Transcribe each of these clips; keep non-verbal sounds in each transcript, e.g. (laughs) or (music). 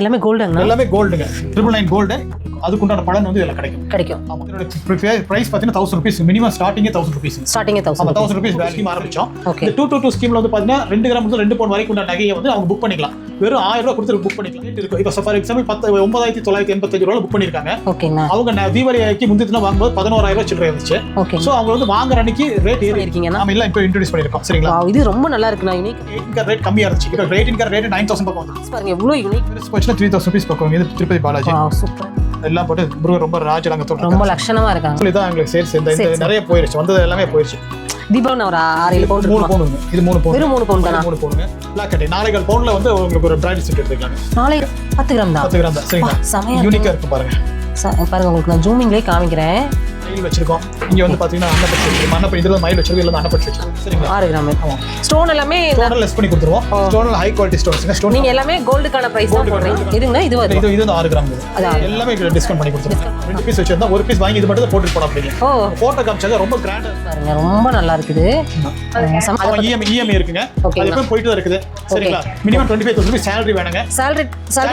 எல்லாமே கோல்டுங்கண்ணா எல்லாமே கோல்டுங்க. ட்ரிபிள் நைன் கோல்டு அதுக்குண்டான பலன் வந்து இதில் கிடைக்கும். கிடைக்கும். இதோட ப்ரைஸ் பார்த்தீங்கன்னா தௌசண்ட் ருபீஸ் மினிமம் ஸ்டார்டிங்கே தௌசண்ட் ருபீஸ் ஸ்டார்டிங்கே தௌசண்ட் தௌசண்ட் ருபீஸ் ஸ்கீம் ஆரம்பிச்சோம். இந்த டூ டூ டூ ஸ்கீம்ல வந்து பார்த்தீங்கன்னா ரெண்டு கிராம் முதல் ரெண்டு பவுன் வரைக்கும் உள்ள நகையை வந்து அவங்க புக் பண்ணிக்கலாம். வெறும் ஆயிரம் ரூபாய் கொடுத்து புக் பண்ணிக்கலாம். இருக்கும் இப்போ ஃபார் எக்ஸாம்பிள் பத்து ஒன்பதாயிரத்தி தொள்ளாயிரத்தி எண்பத்தஞ்சு ரூபாய் புக் பண்ணியிருக்காங்க ஓகேங்கண்ணா அவங்க தீபாவளிக்கு முந்தின வாங்கும்போது பதினோராயிரம் ரூபாய் சில்லறை இருந்துச்சு. ஸோ அவங்க வந்து வாங்குற அன்னைக்கு ரேட் ஏறி பண்ணியிருக்கீங்கண்ணா நம்ம எல்லாம் இப்போ இன்ட்ரடியூஸ் பண்ணியிருக்கோம். சரிங்களா? இது ரொம்ப நல்லா இருக்குண்ணா யூனிக் எயிட்டின் ரேட் கம்மியாக இருந்துச்சு. இப்போ ரேட்டின் ரேட் நைன் தௌசண்ட் பக்கம் வந்து பாருங்க எவ்வளோ யூனிக் போச்சுன்னா த்ரீ தௌசண்ட் ருபீஸ் பக்கம் இது திருப்பதி பாலாஜி? சூப்பர் எல்லாம் போட்டு முருகன் ரொம்ப ராஜலங்கத்தோட ரொம்ப லட்சணமா இருக்காங்க. சொல்லி தான் எங்களுக்கு சேல்ஸ் இந்த நிறைய போயிருச்சு. வந்தது எல்லாமே போயிருச்சு. தீபாவளி ஒரு ஆறு ஏழு பவுன் மூணு பவுனுங்க இது மூணு பவுன். வெறும் மூணு பவுன் தானா? மூணு பவுனுங்க. பிளாக் கட்டி நாளைக்கு பவுன்ல வந்து உங்களுக்கு ஒரு பிரைட் செட் எடுத்துக்கலாங்க. நாளை பத்து கிராம் தான். பத்து கிராம் தான். சரிங்களா? செமையா யூனிக்கா இருக்கு. பாருங்க. பாருங்க உங்களுக்கு நான் ஜூமிங்லேயே காமிக்கிறேன். மயில் வச்சிருக்கோம். இங்க வந்து பாத்தீங்கன்னா அன்னப்பட்டு வச்சிருக்கோம். அன்னப்பட்டு இதுல மயில் வச்சிருக்கோம். இல்ல அன்னப்பட்டு வச்சிருக்கோம். சரிங்களா? ஆறு கிராம். ஆமா. ஸ்டோன் எல்லாமே ஸ்டோனில் லெஸ் பண்ணி கொடுத்துருவோம். ஸ்டோனில் ஹை குவாலிட்டி ஸ்டோன்ஸுங்க ஸ்டோன் நீங்க எல்லாமே கோல்டுக்கான பிரைஸ் தான் போடுறீங்க இதுங்கண்ணா இது வரும்? இது இது வந்து ஆறு கிராம். அது ஆறு. எல்லாமே டிஸ்கவுண்ட் பண்ணி கொடுத்துருவோம். ரெண்டு பீஸ் வச்சிருந்தா ஒரு பீஸ் வாங்கி இது மட்டும் போட்டு போட அப்படிங்க போட்டோ காமிச்சாங்க ரொம்ப கிராண்டா பாருங்க ரொம்ப நல்லா இருக்குது. பாருங்க, செம- அவன் இஎம் இஎம்ஐ இருக்குங்க அது எப்பவும் போயிட்டு தான் இருக்குது. சரிங்களா? Minimum twenty five thousand salary வேணுங்க.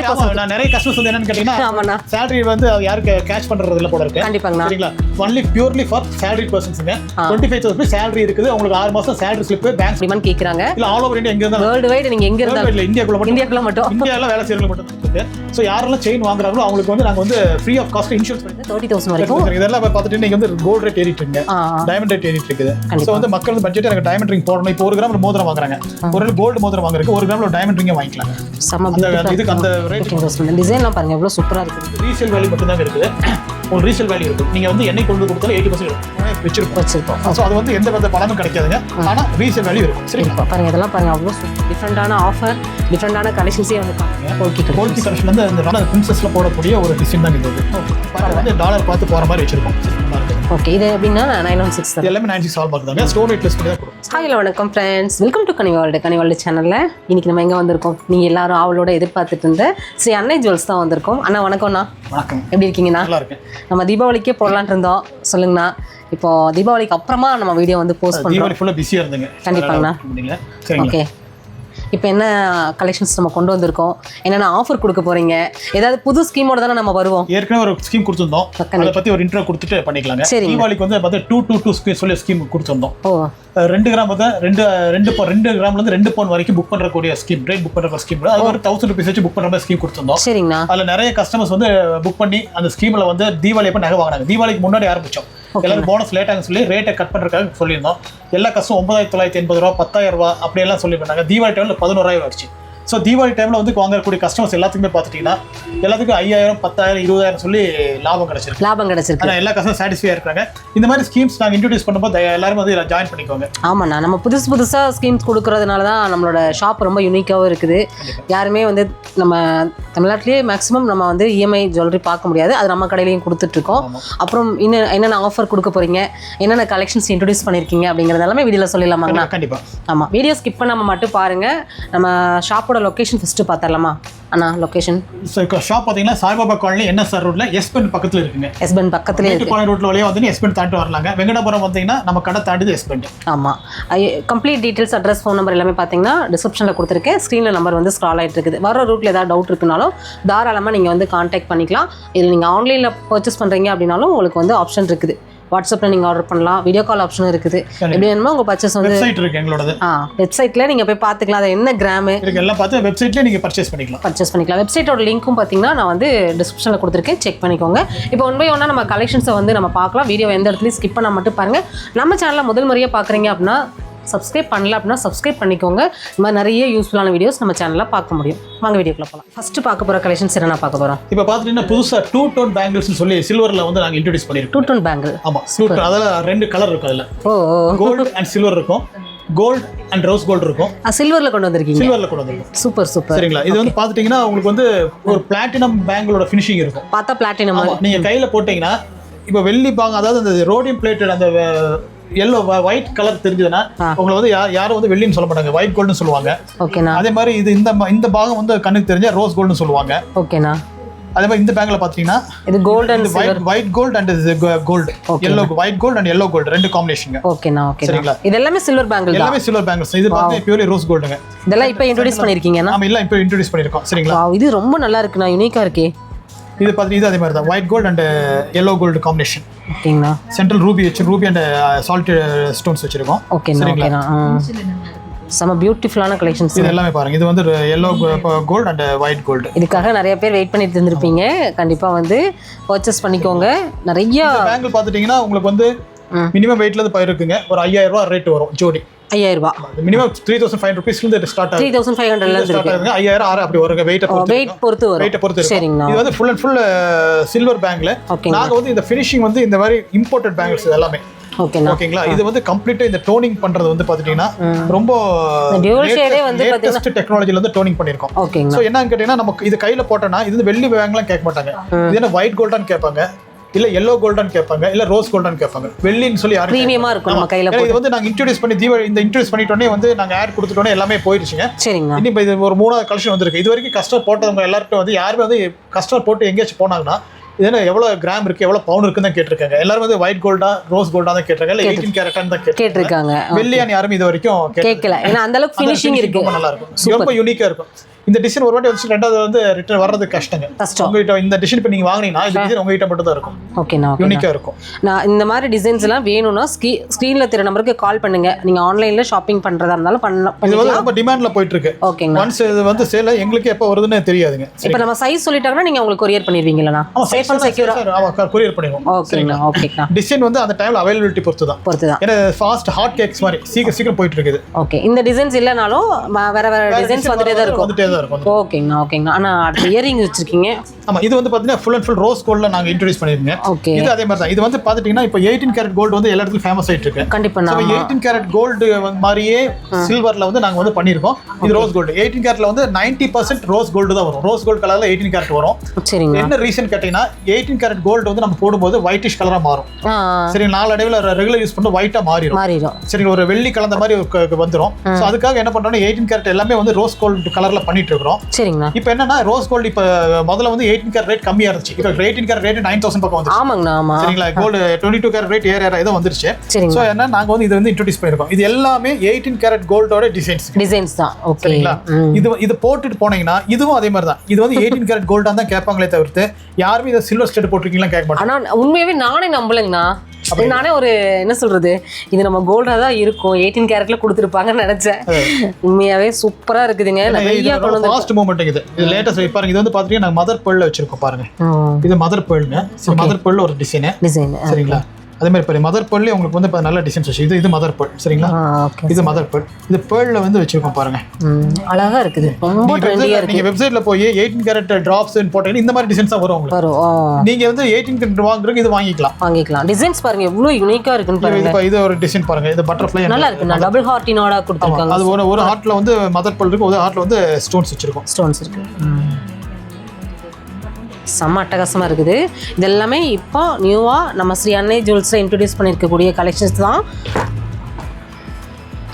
ஆமா, percent. நான் நிறைய கஸ்டமர்ஸ் வந்து என்னன்னு கேட்டீங்கன்னா சேலரி வந்து யாருக்கு கேஷ் பண்றது இல்ல போல இருக்கு. கண்டிப்பாங்கண்ணா. சரிங்களா? ஒன்லி பியூர்லி ஃபார் சேலரி பர்சன்ஸுங்க டுவெண்ட்டி ஃபைவ் தௌசண்ட் சேலரி இருக்குது. உங்களுக்கு ஆறு மாசம் சேலரி ஸ்லிப் பேங்க் அப்படிமான்னு கேக்குறாங்க. இல்ல ஆல் ஓவர் இந்தியா எங்க இருந்தாலும் வேர்ல்டு வைடு நீங்க எங்க இருந்தாலும் இல்ல இந்தியாக்குள்ள மட்டும். இந்தியாக்குள்ள மட்டும். இந்தியால வேலை செய்யறவங்க மட்டும் இருக்கு. ஸோ யாரெல்லாம் செயின் வாங்குறாங்களோ அவங்களுக்கு வந்து நாங்க வந்து ஃப்ரீ ஆஃப் காஸ்ட் இன்சூரன்ஸ் பண்ணி தேர்ட்டி தௌசண்ட் வரைக்கும். இதெல்லாம் பார்த்துட்டு நீங்க வந்து கோல்ட் ரேட் ஏறிட்டு இருக்குங்க. டைமண்ட் ரேட் ஏறிட்டு இருக்குது. ஸோ வந்து மக்கள் பட்ஜெட் எனக்கு டைமண்ட் ரிங் போடணும். இப்போ ஒரு கிராம் மோதிரம் வாங்குறாங்க. ஒரு கோல்டு மோதிரம் வாங்குறதுக்கு ஒரு கிராம்ல டைமண்ட் ரிங்கே வாங்கிக்கலாம். அந்த இதுக்கு அந்த ரேட் டிசைன்லாம் பாருங்க எவ்வளவு சூப்பரா இருக்குது ரீசேல் வேல்யூ மட்டும் தான் இருக்குது ஒரு ரீசேல் வேல்யூ இருக்கு நீங்க வந்து என்னை கொண்டு கொடுத்தாலும் எயிட்டி பர்சன்ட் வச்சிருப்போம். வச்சிருக்கோம் ஸோ அது வந்து எந்த வித பலனும் கிடைக்காதுங்க. ஆனா ரீசேல் வேல்யூ இருக்கும் சரிங்களா? பாருங்க இதெல்லாம் பாருங்க அவ்வளோ டிஃப்ரெண்டான ஆஃபர் டிஃப்ரெண்டான கலெக்ஷன்ஸே வந்து ஓகே கோல்டி கலெக்ஷன் வந்து அந்த பிரின்சஸ்ல போடக்கூடிய ஒரு டிசைன் தான் இது. பாருங்க வந்து டாலர் பார்த்து போற மாதிரி வச்சிருக்கோம். ஓகே இது எப்படின்னா நைன் ஒன் சிக்ஸ் எல்லாமே நைன்டி சால்வ் பார்க்குதாங்க ஸ்டோர் ரேட் லிஸ்ட் தான் கொடுக்கும் ஹலோ வணக்கம் ஃப்ரெண்ட்ஸ் வெல்கம் டு கனிவால்டு கனிவால்டு சேனலில் இன்னைக்கு நம்ம எங்கே வந்திருக்கோம்? நீங்கள் எல்லாரும் ஆவலோட எதிர்பார்த்துட்டு இருந்த ஸ்ரீ அன்னை ஜுவல்ஸ் தான் வந்திருக்கோம். அண்ணா வணக்கம்ண்ணா வணக்கம். எப்படி இருக்கீங்கண்ணா? நம்ம தீபாவளிக்கே போடலான்ட்டு இருந்தோம். சொல்லுங்கண்ணா. இப்போ தீபாவளிக்கு அப்புறமா நம்ம வீடியோ வந்து போஸ்ட் பண்ணுறோம் ஃபுல்லாக பிஸியாக இருந்துங்க. கண்டிப்பாங்கண்ணா. ஓகே இப்போ என்ன கலெக்ஷன்ஸ் நம்ம கொண்டு வந்திருக்கோம்? என்னென்ன ஆஃபர் கொடுக்க போறீங்க? ஏதாவது புது ஸ்கீமோட தானே நம்ம வருவோம்? ஏற்கனவே ஒரு ஸ்கீம் கொடுத்துருந்தோம். அதை பத்தி ஒரு இன்ட்ரோ கொடுத்துட்டு பண்ணிக்கலாங்க. சரிங்க. தீபாவளிக்கு வந்து பார்த்தா டூ டூ டூ சொல்லி ஸ்கீம் கொடுத்துருந்தோம். ஓ. ரெண்டு கிராம் வந்து ரெண்டு ரெண்டு ரெண்டு கிராம்ல இருந்து ரெண்டு பவுன் வரைக்கும் புக் பண்றக்கூடிய ஸ்கீம் ரேட் புக் பண்ற ஸ்கீம் அது ஒரு தௌசண்ட் ருபீஸ் வச்சு புக் பண்ற மாதிரி ஸ்கீம் கொடுத்துருந்தோம். சரிங்கண்ணா. அதுல நிறைய கஸ்டமர்ஸ் வந்து புக் பண்ணி அந்த ஸ்கீம்ல வந்து தீபாவளி அப்ப நகை வாங்கினாங்க. தீபாவளிக்கு முன்னாடி ஆரம்பிச்சோம். எல்லாரும் போனஸ் லேட்டாக சொல்லி ரேட்டை கட் பண்ணுறதுக்காக சொல்லியிருந்தோம். எல்லா கஷ்டம் ஒன்பதாயிரத்தி தொள்ளாயிரத்தி எண்பது ரூபா பத்தாயிரம் ரூபா அப்படியெல்லாம் சொல்லி பண்ணாங்க. தீபாவளி டைமில் பதினோராயிரம் ஆச்சு ஸோ தீபாவளி டைம்ல வந்து வாங்கக்கூடிய கஸ்டமர்ஸ் எல்லாத்துக்குமே பார்த்துட்டீங்கன்னா எல்லாத்துக்கும் ஐயாயிரம் பத்தாயிரம் இருபதாயிரம் சொல்லி லாபம் கிடைச்சிருக்கு. லாபம் கிடைச்சிருக்கு. எல்லா கஸ்டமர் சாட்டிஸ்ஃபை இருக்காங்க இந்த மாதிரி ஸ்கீம்ஸ் நாங்கள் இன்ட்ரடியூஸ் பண்ணும்போது எல்லாரும் வந்து ஜாயின் பண்ணிக்கோங்க. ஆமாண்ணா நம்ம புதுசு புதுசாக ஸ்கீம்ஸ் கொடுக்கறதுனால தான் நம்மளோட ஷாப் ரொம்ப யூனிக்காகவும் இருக்குது. யாருமே வந்து நம்ம தமிழ்நாட்டிலேயே மேக்ஸிமம் நம்ம வந்து E இஎம்ஐ ஜுவல்லரி பார்க்க முடியாது. அது நம்ம கடையிலையும் கொடுத்துட்ருக்கோம். அப்புறம் இன்னும் என்னென்ன ஆஃபர் கொடுக்க போறீங்க? என்னென்ன கலெக்ஷன்ஸ் இன்ட்ரடியூஸ் பண்ணியிருக்கீங்க அப்படிங்கிறது எல்லாமே வீடியோவில் சொல்லிடலாமாங்கண்ணா கண்டிப்பா. ஆமாம் வீடியோ ஸ்கிப் பண்ணாமல் மட்டும் பாருங்கள் நம்ம ஷாப்போட லொக்கேஷன் ஃபஸ்ட்டு பார்த்துடலாமா அண்ணா லொக்கேஷன் ஷாப் பார்த்தீங்கன்னா சாய்பாபா காலனி என்எஸ்ஆர் ரோட்ல எஸ்பென் பக்கத்துல இருக்குங்க. எஸ்பென் பக்கத்துலேயே இருக்கு. ரோட்ல வழியா வந்து எஸ்பென் தாண்டி வரலாங்க. வெங்கடாபுரம் வந்தீங்கன்னா நம்ம கடை தாண்டிது எஸ்பென் ஆமாம் complete details address phone number எல்லாமே பார்த்தீங்கன்னா டிஸ்கிரிப்ஷனில் கொடுத்துருக்கேன். ஸ்க்ரீனில் நம்பர் வந்து ஸ்க்ரால் ஆகிட்டு இருக்குது. வர ரூட்டில் ஏதாவது டவுட் இருக்குனாலும் தாராளமாக நீங்கள் வந்து காண்டாக்ட் பண்ணிக்கலாம். இதில் நீங்கள் ஆன்லைனில் பர்ச்சேஸ் பண்ணுறீங்க அப்படின்னாலும் உங்களுக்கு வந்து ஆப்ஷன் இருக்குது. வாட்ஸ்அப்பில் நீங்கள் ஆர்டர் பண்ணலாம். வீடியோ கால் ஆப்ஷன் இருக்குது. எப்படி வேணுமோ உங்கள் பர்ச்சேஸ் வந்து வெப்சைட் இருக்கு எங்களோடது. ஆ வெப்சைட்டில் நீங்கள் போய் பார்த்துக்கலாம். அது என்ன கிராமு இருக்கு. எல்லாம் பார்த்து வெப்சைட்லேயே நீங்க பர்ச்சேஸ் பண்ணிக்கலாம். பர்ச்சேஸ் பண்ணிக்கலாம். வெப்சைட்டோட லிங்க்கும் பார்த்தீங்கன்னா நான் வந்து டிஸ்கிரிப்ஷனில் கொடுத்துருக்கேன். செக் பண்ணிக்கோங்க. இப்போ ஒன் பை ஒன்னாக நம்ம கலெக்ஷன்ஸை வந்து நம்ம பார்க்கலாம். வீடியோ எந்த இடத்துலையும் ஸ்கிப் பண்ண மட்டும் பாருங்கள் நம்ம சேனலில் முதல் முறையாக பார்க்குறீங்க அப்படின்னா சப்ஸ்கிரைப் பண்ணல அப்படின்னா சப்ஸ்கிரைப் பண்ணிக்கோங்க. இந்த மாதிரி நிறைய யூஸ்ஃபுல்லான வீடியோஸ் நம்ம சேனலில் பார்க்க முடியும். வாங்க வீடியோக்குள்ள போகலாம் ஃபஸ்ட்டு பார்க்க போகிற கலெக்ஷன்ஸ் என்ன பார்க்க போகிறோம் இப்போ பார்த்துட்டீங்கன்னா புதுசா டூ டோன் பேங்கிள்ஸ் சொல்லி சில்வர்ல வந்து நாங்க இன்ட்ரடியூஸ் பண்ணிருக்கோம். டூ டோன் பேங்கிள் ஆமா டூ டோன் அதில் ரெண்டு கலர் இருக்கும் அதுல. ஓ. கோல்டு அண்ட் சில்வர் இருக்கும். கோல்டு அண்ட் ரோஸ் கோல்டு இருக்கும். சில்வரில் கொண்டு வந்திருக்கீங்க. சில்வர்ல கொண்டு வந்திருக்கும். சூப்பர் சூப்பர் சரிங்களா? இது வந்து பார்த்துட்டீங்கன்னா உங்களுக்கு வந்து ஒரு பிளாட்டினம் பேங்கிளோட ஃபினிஷிங் இருக்கும். பார்த்தா பிளாட்டினம் ஆமா, நீங்க கையில போட்டீங்கன்னா இப்போ வெள்ளி பாங்க அதாவது அந்த ரோடியம் பிளேட்டட் அந்த எல்லோ ஒயிட் கலர் தெரிஞ்சதுன்னா உங்களை வந்து யாரும் வந்து வெள்ளின்னு சொல்ல மாட்டாங்க. ஒயிட் கோல்டுன்னு சொல்லுவாங்க. ஓகேண்ணா அதே மாதிரி இது இந்த இந்த பாகம் வந்து கண்ணுக்கு தெரிஞ்சா ரோஸ் கோல்டுன்னு சொல்லுவாங்க. ஓகேண்ணா அதே மாதிரி இந்த பேங்க்ல பாத்தீங்கன்னா இது gold and white white gold and gold yellow white gold and yellow gold ரெண்டு காம்பினேஷன் ஓகேண்ணா ஓகேண்ணா சரிங்களா? இது எல்லாமே சில்வர் பேங்கிள் எல்லாமே சில்வர் பேங்கிள்ஸ் இது பார்த்தீங்கன்னா பியூர்லி ரோஸ் கோல்டுங்க இதெல்லாம் இப்போ இன்ட்ரோடியூஸ் பண்ணியிருக்கீங்கண்ணா நாம எல்லாம் இப்போ இன்ட்ரோடியூஸ் பண்ணியிருக்கோம் சரிங்களா? Wow, இது ரொம்ப நல்லா இருக்குண்ணா யூனிக்காக இருக்கே. இது பார்த்து இது அதே மாதிரி தான். White gold and yellow gold combination ஓகேங்கண்ணா சென்ட்ரல் ரூபி வச்சு ரூபி அண்ட் சால்ட் ஸ்டோன்ஸ் வச்சிருக்கோம். ஓகேண்ணா ஆ. செம பியூட்டிஃபுல்லான கலெக்ஷன்ஸ் இது எல்லாமே பாருங்க. இது வந்து yellow gold and white gold இதுக்காக நிறைய பேர் வெயிட் பண்ணிட்டு இருந்திருப்பீங்க. கண்டிப்பாக வந்து பர்ச்சேஸ் பண்ணிக்கோங்க. நிறைய பேங்கிள் பார்த்துட்டீங்கன்னா உங்களுக்கு வந்து மினிமம் வெயிட்ல இருந்து இருக்குங்க ஒரு ஐயாயிரம் ரூபாய் ரேட் வரும் ஜோடி. மினிமம் த்ரீ தௌசண்ட் ஃபைவ் ருபீஸ்லேருந்து ஸ்டார்ட் த்ரீ ஆகுது. தௌசண்ட் ஃபைவ் ஹண்ட்ரட்லேருந்து ஸ்டார்ட் ஆகுதுங்க. ஐயாயிரம் ஆறு அப்படி வருங்க. வெயிட்டை பொறுத்து வெயிட் பொறுத்து வெயிட்டை வரும் பொறுத்து இருக்கும் சரிங்கண்ணா. இது வந்து ஃபுல் அண்ட் ஃபுல் சில்வர் பேங்க்ல ஓகேங்க நாங்க வந்து இந்த ஃபினிஷிங் வந்து இந்த மாதிரி இம்போர்ட்டட் பேங்கிள்ஸ் எல்லாமே. ஓகேங்களா? இது வந்து கம்ப்ளீட்டா இந்த டோனிங் பண்றது வந்து பாத்தீங்கன்னா ரொம்ப லேட்டஸ்ட் டெக்னாலஜில வந்து டோனிங் பண்ணிருக்கோம் சோ என்னன்னு கேட்டீங்கன்னா நமக்கு இது கையில போட்டோம்னா இது வெள்ளி பேங்க்லாம் கேட்க மாட்டாங்க. இது என்ன ஒயிட் கோல்டான்னு கேட்பாங்க. இல்ல எல்லோ கோல்டான்னு கேட்பாங்க இல்ல ரோஸ் கோல்டான்னு கேட்பாங்க. வெள்ளின்னு சொல்லி யாரும் ப்ரீமியமாக இருக்கும் நம்ம கையில் இது வந்து நாங்க இன்ட்ரோடியூஸ் பண்ணி தீபாவளி இந்த இன்ட்ரோடியூஸ் பண்ணிட்டோன்னே வந்து நாங்க ஆட் கொடுத்துட்டோன்னே எல்லாமே போயிடுச்சுங்க. சரிங்கண்ணா இன்னும் இப்போ இது ஒரு மூணாவது கலெக்ஷன் வந்திருக்கு. இது வரைக்கும் கஸ்டமர் போட்டவங்க எல்லார்ட்டும் வந்து யாருமே வந்து கஸ்டமர் போட்டு எங்கேயாச்சும் போனாங்கன்னா இது என்ன எவ்வளோ கிராம் இருக்கு எவ்வளோ பவுன் இருக்குன்னு தான் கேட்டிருக்காங்க. எல்லாரும் வந்து ஒயிட் கோல்டா ரோஸ் கோல்டா தான் கேட்டிருக்காங்க. இல்லை எயிட்டீன் கேரட்டான்னு தான் கேட்டிருக்காங்க. வெள்ளியான் யாரும் இது வரைக்கும் கேட்கல. ஏன்னா அந்த அளவுக்கு ஃபினிஷிங் இருக்கு. ரொம்ப நல்லா இருக்கும். ரொம்ப யூனிக்கா இருக்கும். இந்த டிசைன் ஒரு வாட்டி வந்து ரெண்டாவது வந்து ரிட்டர்ன் வர்றது கஷ்டங்க. கஷ்டம். உங்ககிட்ட இந்த டிசைன் இப்போ நீங்க வாங்குனீங்கன்னா இந்த டிசைன் உங்ககிட்ட மட்டும் தான் இருக்கும் ஓகேண்ணா ஓகே யூனிக்கா இருக்கும். நான் இந்த மாதிரி டிசைன்ஸ் எல்லாம் வேணும்னா ஸ்க்ரீ ஸ்க்ரீனில் தெரிய நம்பருக்கு கால் பண்ணுங்க. நீங்க ஆன்லைன்ல ஷாப்பிங் பண்றதா இருந்தாலும் பண்ண இது வந்து ரொம்ப டிமாண்ட்ல போயிட்டு இருக்கு ஓகேங்கண்ணா ஒன்ஸ் இது வந்து சேல எங்களுக்கு எப்போ வருதுன்னு தெரியாதுங்க. இப்போ நம்ம சைஸ் சொல்லிட்டாங்கன்னா நீங்க உங்களுக்கு கொரியர் பண்ணிடுவீங்களா சேஃப் அண்ட் செக்யூரா ஆமா கொரியர் பண்ணிடுவோம். ஓகேங்கண்ணா ஓகேங்கண்ணா டிசைன் வந்து அந்த டைம்ல அவைலபிலிட்டி பொறுத்து தான் பொறுத்து தான் ஏன்னா ஃபாஸ்ட் ஹாட் கேக்ஸ் மாதிரி சீக்கிரம் சீக்கிரம் போயிட்டு இருக்குது ஓகே இந்த டிசைன்ஸ் இல்லைனாலும் வேற வேற டிசைன்ஸ் வந்துட்டே தான் இருக்கும். வந்துட்டே தான் இருக்கும். ஓகேங்கண்ணா ஓகேங்கண்ணா ஆனா அடுத்த இயரிங் வச்சிருக்கீங்க. ஆமா இது வந்து பாத்தீங்கன்னா ஃபுல் அண்ட் ஃபுல் ரோஸ் கோல்ட்ல நாங்க இன்ட்ரோடியூஸ் பண்ணிருக்கோம் ஓகே. இது அதே மாதிரி தான் இது வந்து பாத்துட்டீங்கன்னா இப்போ எயிட்டீன் கேரட் கோல்டு வந்து எல்லா இடத்துலயும் ஃபேமஸ் ஆயிட்டு இருக்கு. கண்டிப்பா ஸோ நான் எயிட்டீன் கேரட் கோல்டு மாதிரியே சில்வர்ல வந்து நாங்க வந்து பண்ணியிருக்கோம் இது ரோஸ் கோல்டு எயிட்டீன் கேரட்ல வந்து நைன்டி பர்சன்ட் ரோஸ் கோல்டு தான் வரும். ரோஸ் கோல்டு கலர்ல எயிட்டீன் கேரட் வரும். சரிங்கண்ணா என்ன ரீசன் கேட்டீங்கன்னா எயிட்டீன் கேரட் கோல்டு வந்து நம்ம போடும்போது ஒயிட்டிஷ் கலரா மாறும். சரி நாளடைவில் ரெகுலர் யூஸ் பண்ண ஒயிட்டா மாறிடும். மாறிடும். சரி ஒரு வெள்ளி கலந்த மாதிரி ஸோ அதுக்காக என்ன பண்றோம்னா எயிட்டீன் கேரட் எல்லாமே வந்து ரோஸ் கோல்டு கலர்ல பண்ணிட்டு இருக்கிறோம். சரிங்கண்ணா. இப்போ என்னன்னா ரோஸ் கோல்டு இப்போ முதல்ல வந்து எயிட்டீன் கேரட் ரேட் கம்மியா இருந்துச்சு. இப்போ eighteen carat rate nine thousand பக்கம் வந்து ஆமாங்கண்ணா ஆமா. சரிங்களா? Gold twenty two carat rate ஏற ஏற ஏதோ வந்துருச்சு. ஸோ என்ன நாங்க வந்து இது வந்து இன்ட்ரோடியூஸ் பண்ணிருக்கோம் இது எல்லாமே எயிட்டீன் கேரட் கோல்டோட டிசைன்ஸ் டிசைன்ஸ் தான். சரிங்களா? இது இது போட்டுட்டு போனீங்கன்னா இதுவும் அதே மாதிரி தான் இது வந்து எயிட்டீன் கேரட் கோல்டா தான் கேட்பாங்களே தவிர்த்து யாருமே இதை சில்வர் ஸ்டேட் போட்டிருக்கீங்களா கேட்க மாட்டாங்க. ஆனா உண்மையாவே நானே நம்பலைங்கண்ணா. நானே ஒரு என்ன சொல்றது? இது நம்ம கோல்டா தான் இருக்கும். எயிட்டீன் கேரட்ல கொடுத்துருப்பாங்கன்னு நினைச்சேன். உண்மையாவே சூப்பரா இருக்குதுங்க. நிறைய கொண்டு ஃபாஸ்ட் மூவ்மெண்ட் இது. இது லேட்டஸ்ட் பாருங்க. இது வந்து பாத்தீங்கன்னா மதர் பேர்ல வச்சிருக்கோம் பாருங்க. இது மதர் பேர்லுங்க மதர் பேர்ல ஒரு டிசைனு டிசைன் சரிங்களா? அதே மாதிரி பாருங்க மதர் பேர்லயே உங்களுக்கு வந்து இப்ப நல்ல டிசைன்ஸ் வச்சு இது இது மதர் பேர்ல் சரிங்களா? இது மதர் பேர்ல் இது பேர்ல வந்து வச்சிருக்கோம் பாருங்க. அழகா இருக்குது. ரொம்ப ட்ரெண்டியா இருக்கு. நீங்க வெப்சைட்ல போய் எயிட்டீன் கேரட் டிராப்ஸ் போட்டீங்கன்னா இந்த மாதிரி டிசைன்ஸ் தான் வரும் உங்களுக்கு. வரும் நீங்க வந்து எயிட்டீன் கேரட் வாங்குறதுக்கு இது வாங்கிக்கலாம். வாங்கிக்கலாம். டிசைன்ஸ் பாருங்க எவ்வளவு யுனிக்கா இருக்குன்னு பாருங்க. இப்ப இது ஒரு டிசைன் பாருங்க. இது பட்டர்ஃப்ளை நல்லா இருக்குண்ணா டபுள் ஹார்ட்டினோட கொடுத்துருக்காங்க. அது ஒரு ஒரு ஹார்ட்ல வந்து மதர் பேர்ல் இருக்கு. ஒரு ஹார்ட்ல வந்து ஸ்டோன்ஸ் வச்சிருக்கோம். ஸ்டோன்ஸ் இருக்கு. செம்ம அட்டகாசமாக இருக்குது. இது எல்லாமே இப்போ நியூவாக நம்ம ஸ்ரீ அன்னை ஜுவல்ஸில் இன்ட்ரடியூஸ் பண்ணியிருக்கக்கூடிய கலெக்ஷன்ஸ் தான்.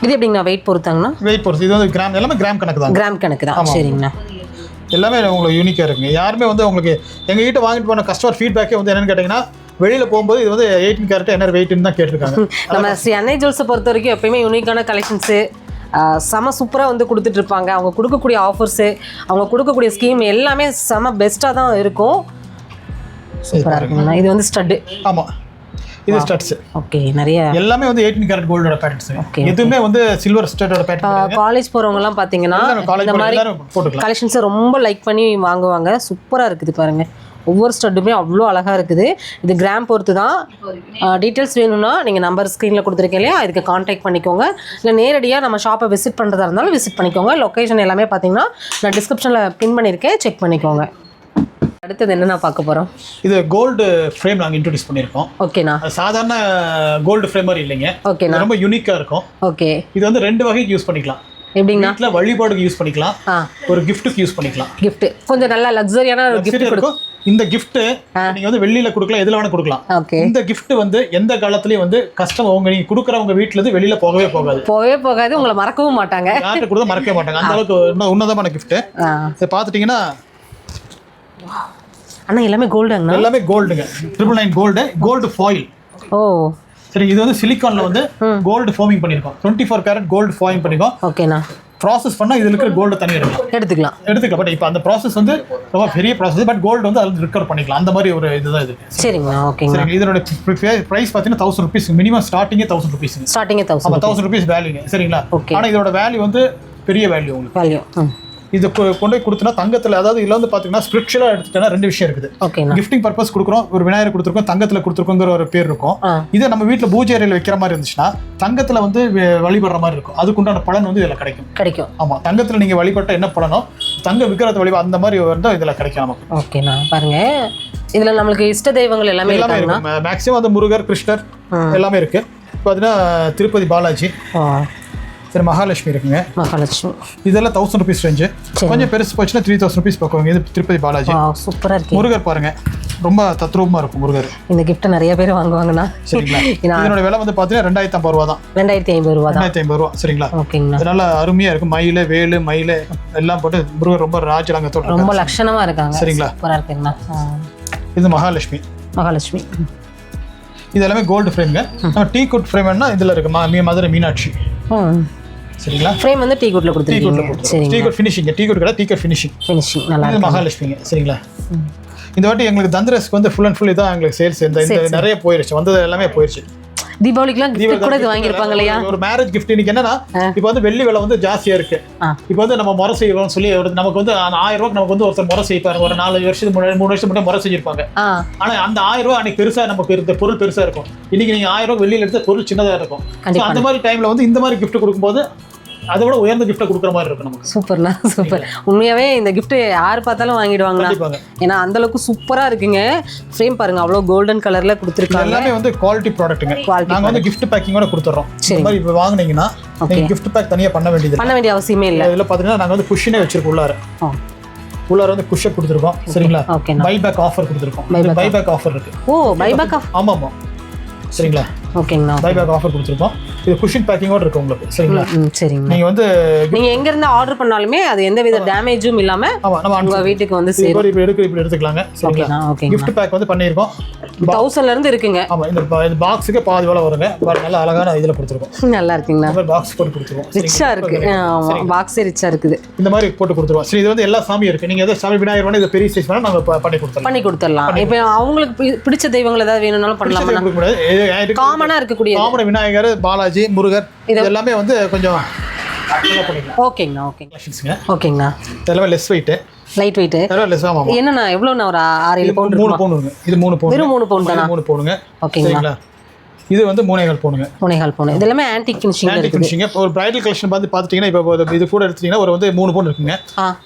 இது எப்படிங்கண்ணா வெயிட் பொறுத்தாங்கண்ணா? வெயிட் பொறுத்து. இது வந்து கிராம் எல்லாமே கிராம் கணக்கு தான். கிராம் கணக்கு தான். சரிங்கண்ணா. எல்லாமே உங்களுக்கு யூனிக்காக இருக்குங்க. யாருமே வந்து உங்களுக்கு எங்கள் கிட்ட வாங்கிட்டு போன கஸ்டமர் ஃபீட்பேக்கே வந்து என்னன்னு கேட்டிங்கன்னா வெளியில் போகும்போது இது வந்து எயிட்டீன் கேரட் என்ன வெயிட்னு தான் கேட்டிருக்காங்க. (laughs) நம்ம ஸ்ரீ அன்னை ஜுவல்ஸை பொறுத்த வரைக்கும் எப்பயுமே யூனிக்கான கலெக்ஷன்ஸு செம சூப்பராக வந்து கொடுத்துட்டு இருப்பாங்க அவங்க கொடுக்கக்கூடிய ஆஃபர்ஸு அவங்க கொடுக்கக்கூடிய ஸ்கீம் எல்லாமே செம பெஸ்ட்டாக தான் இருக்கும். சூப்பராக இருக்குங்கண்ணா இது வந்து ஸ்டட்டு ஆமாம் இது ஸ்டட்ஸ் ஓகே நிறைய எல்லாமே வந்து எயிட்டீன் கேரட் கோல்டோட பேட்டர்ன்ஸ் Okay, எதுவுமே வந்து சில்வர் ஸ்டேட்டோட பேட்டர்ன் காலேஜ் போகிறவங்கலாம் பார்த்தீங்கன்னா காலேஜ் இந்த மாதிரி கலெக்ஷன்ஸை ரொம்ப லைக் பண்ணி வாங்குவாங்க. சூப்பராக இருக்குது பாருங்க. ஒவ்வொரு ஸ்டட்டுமே அவ்வளோ அழகாக இருக்குது. இது கிராம் பொறுத்து தான். டீட்டெயில்ஸ் வேணும்னா நீங்கள் நம்பர் ஸ்க்ரீனில் கொடுத்துருக்கேன் இல்லையா? இதுக்கு காண்டாக்ட் பண்ணிக்கோங்க. இல்லை நேரடியாக நம்ம ஷாப்பை விசிட் பண்ணுறதா இருந்தாலும் விசிட் பண்ணிக்கோங்க. லொக்கேஷன் எல்லாமே பார்த்தீங்கன்னா நான் டிஸ்கிரிப்ஷனில் பின் பண்ணியிருக்கேன் செக் பண்ணிக்கோங்க. அடுத்தது என்ன நான் பார்க்க போகிறோம் இது கோல்டு ஃப்ரேம் நாங்கள் இன்ட்ரடியூஸ் பண்ணியிருக்கோம் ஓகேண்ணா சாதாரண கோல்டு ஃப்ரேம் மாதிரி இல்லைங்க. ஓகேண்ணா ரொம்ப யூனிக்காக இருக்கும். ஓகே இது வந்து ரெண்டு வகைக்கு யூஸ் பண்ணிக்கலாம். எப்படிங்கண்ணா? வீட்டில் வழிபாடுக்கு யூஸ் பண்ணிக்கலாம். ஒரு கிஃப்ட்டுக்கு யூஸ் பண்ணிக்கலாம். Gift. கொஞ்சம் நல்லா லக்ஸரியான ஒரு கொடு இருக்கும். இந்த gift நீங்க வந்து வெளியில கொடுக்கலாம் எதுல வேணா கொடுக்கலாம். இந்த gift வந்து எந்த காலத்துலயும் வந்து கஸ்டமர் உங்க நீங்க கொடுக்குறவங்க வீட்ல இருந்து வெளியில போகவே போகாது. போகவே போகாது உங்களை மறக்கவும் மாட்டாங்க. யார்கிட்ட கொடுத்தா மறக்கவே மாட்டாங்க. அந்த அளவுக்கு உன்ன- உன்னதமான ஆ. இதை பார்த்துட்டீங்கன்னா அண்ணா எல்லாமே கோல்டுங்கண்ணா எல்லாமே கோல்டுங்க triple nine gold gold foil ஓ. சரி இது வந்து சிலிக்கான்ல வந்து கோல்டு ஃபோமிங் பண்ணியிருக்கோம் twenty four carat gold forming பண்ணியிருக்கோம் ஓகேண்ணா. ப்ராசஸ் பண்ணால் இதுல இருக்கிற கோல்டு தனியாக எடுக்கலாம். எடுத்துக்கலாம். எடுத்துக்கலாம். பட் இப்போ அந்த ப்ராசஸ் வந்து ரொம்ப பெரிய ப்ராசஸ் பட் கோல்டு வந்து அதில் ரிக்கவர் பண்ணிக்கலாம். அந்த மாதிரி ஒரு இதுதான் இது. சரிங்கண்ணா ஓகேங்கண்ணா சரி இதோட ப்ரைஸ் பார்த்தீங்கன்னா தௌசண்ட் ருபீஸ் மினிமம் ஸ்டார்டிங்கே தௌசண்ட் ருபீஸ் ஸ்டார்டிங்கே தௌசண்ட் தௌசண்ட் ருபீஸ் வேல்யூங்க சரிங்களா? Okay. ஆனால் இதோட வேல்யூ வந்து பெரிய வேல்யூ உங்களுக்கு. வேல்யூ இது கொ- கொண்டு போய் கொடுத்தனா தங்கத்தில் அதாவது இதில் வந்து பார்த்தீங்கன்னா ஸ்பிரிச்சுவலாக எடுத்துட்டேன்னா ரெண்டு விஷயம் இருக்குது. கிஃப்டிங் பர்பஸ் கொடுக்குறோம் ஒரு விநாயகர் கொடுத்துருக்கோம் தங்கத்தில் கொடுத்துருக்கோங்கிற ஒரு பேர் இருக்கும். இதே நம்ம வீட்டில் பூஜை அறையில் வைக்கிற மாதிரி இருந்துச்சுன்னா தங்கத்தில் வந்து வழிபடுற மாதிரி இருக்கும். அதுக்குண்டான பலன் வந்து இதில் கிடைக்கும். கிடைக்கும். ஆமாம் தங்கத்தில் நீங்கள் வழிபட்ட என்ன பலனோ தங்க விக்கிரத்தை வழிபா அந்த மாதிரி வந்து இதில் கிடைக்கும் நமக்கு. ஓகேண்ணா பாருங்க. இதுல நம்மளுக்கு இஷ்ட தெய்வங்கள் எல்லாமே எல்லாமே இருக்கும் மேக்ஸிமம் வந்து முருகர் கிருஷ்ணர். எல்லாமே இருக்கு. பார்த்தீங்கன்னா திருப்பதி பாலாஜி. சரி மகாலட்சுமி இருக்குங்க. மகாலட்சுமி. இதெல்லாம் தௌசண்ட் ருபீஸ் ரேஞ்சு. கொஞ்சம் பெருசு போச்சுன்னா த்ரீ தௌசண்ட் ருபீஸ் பார்க்குவாங்க. இது திருப்பதி பாலாஜி. வா சூப்பரா இருக்கு. முருகர் பாருங்க. ரொம்ப தத்ரூபமா இருக்கும் முருகர். இந்த gift நிறைய பேர் வாங்குவாங்கண்ணா. சரிங்களா? (laughs) இதனோட விலை வந்து பார்த்தீங்கன்னா ரெண்டாயிரத்தி ஐம்பது ரூபா தான். ரெண்டாயிரத்தி ஐம்பது ரூபா ரெண்டாயிரத்தி ஐம்பது ரூபா சரிங்களா? ஓகேங்கண்ணா. அதனால அருமையா இருக்கும். மயில் வேலு மயில் எல்லாம் போட்டு முருகர் ரொம்ப ராஜலங்கத்தோட ரொம்ப லட்சணமா இருக்காங்க. சரிங்களா? சூப்பரா இருக்குங்கண்ணா. இது மகாலட்சுமி. மகாலட்சுமி. இது எல்லாமே கோல்டு ஃப்ரேம்ங்க நம்ம டீ குட் ஃப்ரேம்னா இதுல இருக்கு மா- மதுரை மீனாட்சி. சரிங்களா? ஃப்ரேம் வந்து டீ குட்ல கொடுத்துருக்கீங்க. சரிங்க. D cut finishing D cut கடை டீ குட் ஃபினிஷிங் ஃபினிஷிங் நல்லா இருக்கு மகாலட்சுமிங்க சரிங்களா? இந்த வாட்டி எங்களுக்கு தந்திரஸ்க்கு வந்து ஃபுல் அண்ட் ஃபுல் இதான் எங்களுக்கு சேல்ஸ் இந்த நிறைய போயிருச்சு. வந்தது எல்லாமே போயிருச்சு. தீபாவளிக்குலாம் gift கூட இது வாங்கியிருப்பாங்க இல்லையா? ஒரு மேரேஜ் கிஃப்ட் இன்னைக்கு என்னன்னா இப்போ வந்து வெள்ளி விலை வந்து ஜாஸ்தியா இருக்கு. இப்போ வந்து நம்ம முறை செய்வோம்னு சொல்லி ஒரு நமக்கு வந்து ஆயிரம் ரூபாய்க்கு நமக்கு வந்து ஒருத்தர் முறை செய்ப்பாரு. ஒரு நாலு வருஷத்துக்கு முன்னாடி மூணு வருஷத்துக்கு முன்னாடி முறை செஞ்சிருப்பாங்க. ஆனா அந்த ஆயிரம் ரூபாய் அன்னைக்கு பெருசா நமக்கு இருந்த பொருள் பெருசா இருக்கும். இன்னைக்கு நீங்க ஆயிரம் ரூபாய் வெளியில எடுத்த பொருள் சின்னதா இருக்கும். அந்த மாதிரி டைம்ல வந்து இந்த மாதிரி gift கொடுக்கும்போது அதை விட உயர்ந்த gift கொடுக்குற மாதிரி இருக்கும் நமக்கு. சூப்பர்ண்ணா சூப்பர். உண்மையாவே இந்த gift யார் பார்த்தாலும் வாங்கிடுவாங்கண்ணா. ஏன்னா அந்த அளவுக்கு சூப்பரா இருக்குங்க. ஃப்ரேம் பாருங்க அவ்வளோ கோல்டன் கலர்ல கொடுத்துருக்காங்க. எல்லாமே வந்து குவாலிட்டி ப்ராடக்ட்டுங்க Quality நாங்க வந்து gift பேக்கிங்கோட கொடுத்துறோம். சரி. மாதிரி இப்போ வாங்குனீங்கன்னா gift பேக் தனியா பண்ண வேண்டியது பண்ண வேண்டிய அவசியமே இல்லை. இதுல பாத்தீங்கன்னா நாங்க வந்து குஷனே வச்சிருக்கோம் உள்ளார. உள்ளார வந்து குஷன் கொடுத்துருக்கோம். சரிங்களா? பை பேக் ஆஃபர் கொடுத்துருக்கோம். பை பேக் ஆஃபர் இருக்கு. ஓ பைபேக் ஆஃப் ஆமா ஆமா சரிங்களா? ஓகேங்கண்ணா பை பேக் ஆஃபர் கொடுத்துருக்கோம். இது குஷன் பேக்கிங்கோட இருக்கு உங்களுக்கு சரிங்களா? ம் சரிங்கண்ணா. நீங்க வந்து நீங்க எங்க இருந்து ஆர்டர் பண்ணாலுமே அது எந்த வித டேமேஜும் இல்லாம ஆமா நம்ம உங்க வீட்டுக்கு வந்து மாதிரி இப்படி எடுக்க இப்படி எடுத்துக்கலாங்க சரிங்களா? ஓகேங்க gift பேக் வந்து பண்ணியிருக்கோம். தௌசண்ட்ல இருந்து இருக்குங்க. ஆமா இந்த இந்த பாக்ஸுக்கு பாதி வேலை வருங்க. நல்ல அழகான இதுல கொடுத்துருக்கோம். நல்லா மாதிரி பாக்ஸ் போட்டு கொடுத்துருவோம். ரிச்சா இருக்கு. ஆமா பாக்ஸே ரிச்சா இருக்குது. இந்த மாதிரி போட்டு கொடுத்துருவோம். சரி இது வந்து எல்லா சாமியும் இருக்கு. நீங்க எதாவது சாமி விநாயகர் வேணும் இது பெரிய சைஸ் வேணும் நாங்க ப- பண்ணி கொடுத்துருவோம் பண்ணி கொடுத்துடலாம். இப்போ அவங்களுக்கு பிடிச்ச தெய்வங்கள் ஏதாவது வேணும்னாலும் பண்ணலாமா? முடியாது. காமனா இருக்கக்கூடிய காமன விநாயகர் பாலாஜி முருகர் இது எல்லாமே வந்து கொஞ்சம் ஓகேங்கண்ணா ஓகேங்க. ஓகேங்கண்ணா. எல்லாமே லெஸ் வெயிட் லைட் வெயிட் என்னண்ணா எவ்வளோண்ணா ஒரு ஆறு ஏழு பவுண்ட் மூணு பவுனுங்க. இது மூணு பவுன் வெறும் மூணு பவுண்ட் தானா? மூணு பவுனுங்க. ஓகேங்களா சரிங்களா? இது வந்து மூணேகால் பவுனுங்க முனைகால் பவுன் இது எல்லாமே ஆன்டிக் ஃபினிஷிங் ஆன்டி இருக்குது. ஃபினிஷிங்க இப்போ ஒரு பிரைடல் கலெக்ஷன் பார்த்து பார்த்துட்டீங்கன்னா இப்போ இது கூட எடுத்தீங்கன்னா ஒரு வந்து மூணு பவுன் இருக்குங்க.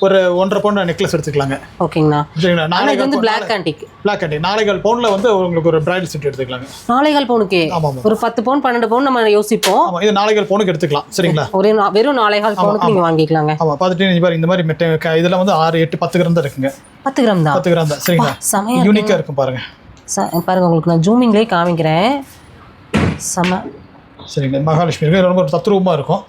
ஒரு ஒன்றரை பவுன் நெக்லஸ் எடுத்துக்கலாங்க. ஓகேங்கண்ணா. சரிங்களா? இது வந்து பிளாக் ஆன்டிக் பிளாக் அண்டி நாளைகால் பவுனில் வந்து உங்களுக்கு ஒரு பிரைடல் செட் எடுத்துக்கலாங்க. நாளைகால் பவுனுக்கு ஒரு பத்து பவுன் பன்னெண்டு பவுன் நம்ம யோசிப்போம். ஆமாம் இது நாளைகால் பவுனுக்கு எடுத்துக்கலாம். சரிங்களா? ஒரே வெறும் நாளைகால் பவுனுக்கு நீங்க வாங்கிக்கலாங்க. ஆமாம் பார்த்துட்டு இந்த மாதிரி இதெல்லாம் வந்து ஆறு எட்டு பத்து கிராம் தான் இருக்குங்க. பத்து கிராம் தான்? பத்து கிராம் தான். சரிங்களா? யூனிக்காக இருக்கும் பாருங்க. பாருங்க உங்களுக்கு நான் ஜூமிங்லேயே காமிக்கிறேன். செம சரிங்க மகாலட்சுமி இருக்கு. ரொம்ப தத்ரூபமாக இருக்கும்.